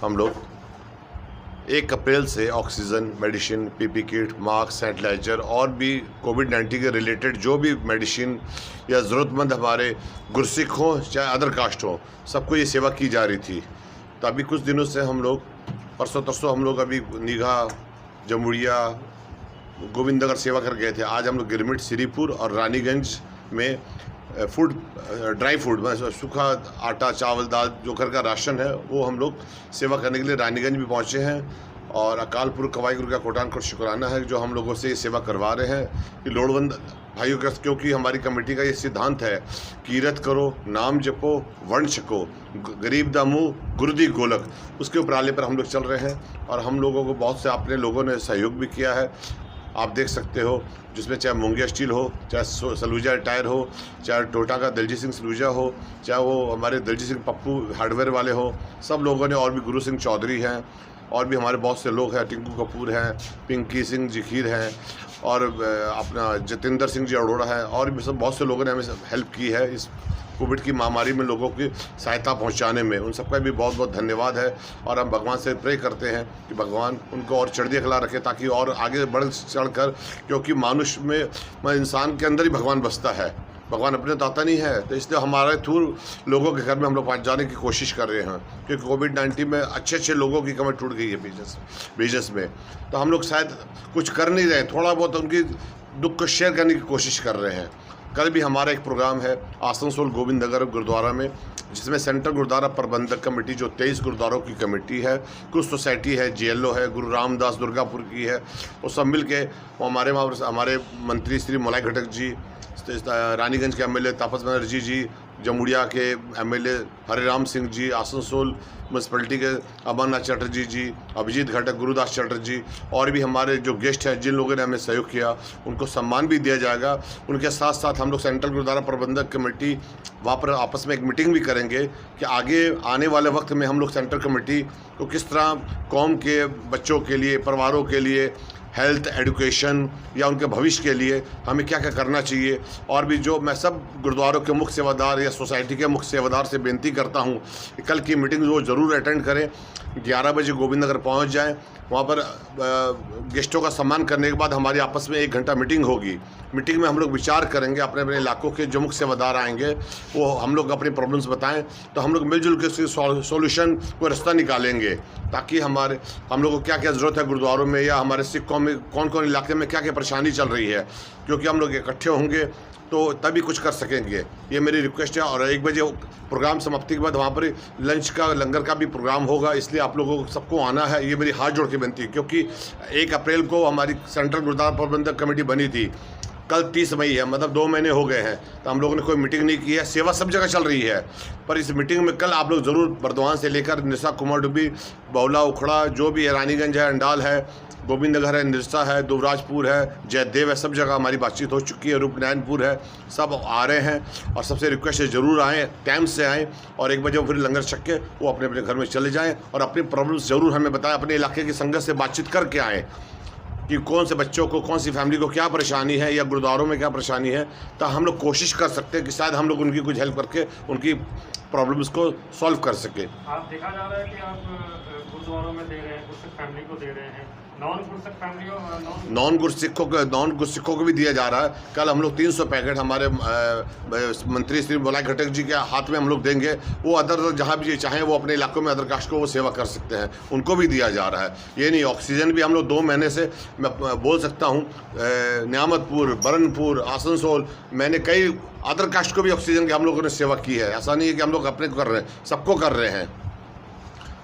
हम लोग एक अप्रैल से oxygen, medicine, PP kit, mask, sanitiser और भी कोविड 19 के रिलेटेड जो भी मेडिसिन या ज़रूरतमंद हमारे गुरसिख हों चाहे अदर कास्ट हों, सबको ये सेवा की जा रही थी। तो अभी कुछ दिनों से हम लोग, परसों तरसों हम लोग अभी निगाह जमुड़िया गोविंद नगर सेवा कर गए थे। आज हम लोग गिरमिट, श्रीपुर और रानीगंज में फ़ूड ड्राई फ़ूड सूखा आटा, चावल, दाल, जो घर का राशन है, वो हम लोग सेवा करने के लिए रानीगंज भी पहुँचे हैं और अकालपुर कवाई गुरु का कोटान कोट शुक्राना है, जो हम लोगों से ये सेवा करवा रहे हैं। कि लोड़वंद भाइयों का, क्योंकि हमारी कमेटी का ये सिद्धांत है, कीरत करो, नाम जपो वर्ण छको गरीब दामू गुरुदी गोलक। उसके उपराले पर हम लोग चल रहे हैं और हम लोगों को बहुत से अपने लोगों ने सहयोग भी किया है। आप देख सकते हो, जिसमें चाहे मुंगिया स्टील हो, चाहे सलूजा टायर हो, चाहे टोटा का दिलजीत सिंह सलूजा हो, चाहे वो हमारे दिलजीत सिंह पप्पू हार्डवेयर वाले हो, सब लोगों ने, और भी गुरु सिंह चौधरी हैं, और भी हमारे बहुत से लोग हैं, टिंकू कपूर हैं, पिंकी सिंह जिखीर हैं, और अपना जतिंदर सिंह जी अरोड़ा है, और भी सब, बहुत से लोगों ने हमें हेल्प की है इस कोविड की महामारी में लोगों की सहायता पहुँचाने में। उन सबका भी बहुत बहुत धन्यवाद है और हम भगवान से प्रे करते हैं कि भगवान उनको और चढ़दी खिला रखे ताकि और आगे बढ़ चढ़ कर क्योंकि मानुष में इंसान के अंदर ही भगवान बसता है। भगवान अपने तो आता नहीं है तो इसलिए हमारे थ्रू लोगों के घर में हम लोग पहुँच जाने की कोशिश कर रहे हैं, क्योंकि कोविड नाइन्टीन में अच्छे अच्छे लोगों की कमर टूट गई है बिज़नेस बिज़नेस में। तो हम लोग शायद कुछ कर नहीं रहे, थोड़ा बहुत उनकी दुख को शेयर करने की कोशिश कर रहे हैं। कल भी हमारा एक प्रोग्राम है आसनसोल गोविंद नगर गुरुद्वारा में, जिसमें सेंट्रल गुरुद्वारा प्रबंधक कमेटी, जो तेईस गुरुद्वारों की कमेटी है, कुछ सोसाइटी है, जेएलओ है, गुरु रामदास दुर्गापुर की है, वो सब मिल के हमारे वहाँ हमारे मंत्री श्री मलाई घटक जी, रानीगंज के M L A Tapas Banerjee ji Jamuria के एमएलए हरिराम सिंह जी, आसनसोल म्यूनसिपलिटी के अमरनाथ चटर्जी जी, अभिजीत घटक, गुरुदास चटर्जी और भी हमारे जो गेस्ट हैं, जिन लोगों ने हमें सहयोग किया, उनको सम्मान भी दिया जाएगा। उनके साथ साथ हम लोग सेंट्रल गुरुद्वारा प्रबंधक कमेटी वहाँ पर आपस में एक मीटिंग भी करेंगे कि आगे आने वाले वक्त में हम लोग सेंट्रल कमेटी को किस तरह कौम के बच्चों के लिए, परिवारों के लिए हेल्थ एडुकेशन या उनके भविष्य के लिए हमें क्या क्या करना चाहिए। और भी जो मैं सब गुरुद्वारों के मुख्य सेवादार या सोसाइटी के मुख्य सेवादार से बेनती करता हूँ कल की मीटिंग वो ज़रूर अटेंड करें, ग्यारह बजे गोविंद नगर पहुँच जाएँ। वहाँ पर गेस्टों का सम्मान करने के बाद हमारी आपस में एक घंटा मीटिंग होगी। मीटिंग में हम लोग विचार करेंगे, अपने अपने इलाकों के जो मुख्य सेवादार आएँगे, वो हम लोग अपनी प्रॉब्लम्स बताएँ तो हम लोग मिलजुल के उसकी सॉल्यूशन को रास्ता निकालेंगे, ताकि हमारे, हम लोग को क्या क्या ज़रूरत है गुरुद्वारों में या हमारे सिखों में कौन कौन इलाके में क्या क्या परेशानी चल रही है, क्योंकि हम लोग इकट्ठे होंगे तो तभी कुछ कर सकेंगे। ये मेरी रिक्वेस्ट है और एक बजे प्रोग्राम समाप्ति के बाद वहाँ पर लंच का, लंगर का भी प्रोग्राम होगा, इसलिए आप लोगों को सबको आना है। ये मेरी हाथ जोड़ के बनती है, क्योंकि एक अप्रैल को हमारी सेंट्रल गुरुद्वारा प्रबंधक कमेटी बनी थी। कल तीस मई है मतलब दो महीने हो गए हैं। तो हम लोगों ने कोई मीटिंग नहीं की है। सेवा सब जगह चल रही है, पर इस मीटिंग में कल आप लोग ज़रूर बर्दवान से लेकर निशा कुमार डुबी बौला उखड़ा, जो भी है, रानीगंज है, अंडाल है गोविंद नगर है, निरसा है दुवराजपुर है, जयदेव है, सब जगह हमारी बातचीत हो चुकी है रूपनारायणपुर है, सब आ रहे हैं और सबसे रिक्वेस्ट है ज़रूर आएँ टाइम से आएँ और एक बजे फिर लंगर छक के वो अपने अपने घर में चले जाएँ और अपनी प्रॉब्लम्स ज़रूर हमें बताएँ, अपने इलाके की संगत से बातचीत करके आएँ कि कौन से बच्चों को, कौन सी फैमिली को क्या परेशानी है या गुरुद्वारों में क्या परेशानी है तो हम लोग कोशिश कर सकते हैं कि शायद हम लोग उनकी कुछ हेल्प करके उनकी प्रॉब्लम्स को सॉल्व कर सकें। आप देखा जा रहा है कि आप गुरुद्वारों में दे रहे हैं गुरसिख फैमिली को दे रहे हैं। नॉन गुरसिख को नॉन गुरसिखों को भी दिया जा रहा है। कल हम लोग 300 पैकेट हमारे मंत्री श्री बोलाई घटक जी के हाथ में हम लोग देंगे। वो अदर जहाँ भी ये चाहें, वो अपने इलाकों में अदर कास्ट को वो सेवा कर सकते हैं। उनको भी दिया जा रहा है। ये नहीं, ऑक्सीजन भी हम लोग दो महीने से, मैं बोल सकता हूँ न्यामतपुर, बरनपुर, आसनसोल, मैंने कई अदर कास्ट को भी ऑक्सीजन की हम लोगों ने सेवा की है। ऐसा नहीं है कि हम लोग अपने कर रहे हैं, सबको कर रहे हैं।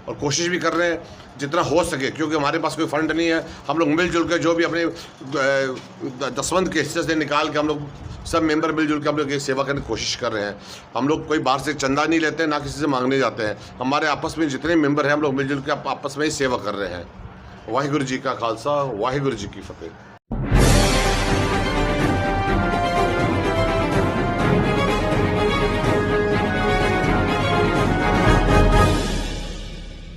और कोशिश भी कर रहे हैं जितना हो सके, क्योंकि हमारे पास कोई फंड नहीं है। हम लोग मिलजुल के जो भी अपने दसवंत के हिस्से से निकाल के हम लोग सब मेंबर मिलजुल के हम लोग ये सेवा करने की कोशिश कर रहे हैं। हम लोग कोई बाहर से चंदा नहीं लेते हैं, ना किसी से मांगने जाते हैं। हमारे आपस में जितने मेंबर हैं, हम लोग मिलजुल के आप- आपस में ही सेवा कर रहे हैं। वाहिगुरु जी का खालसा, वाहिगुरु जी की फतेह।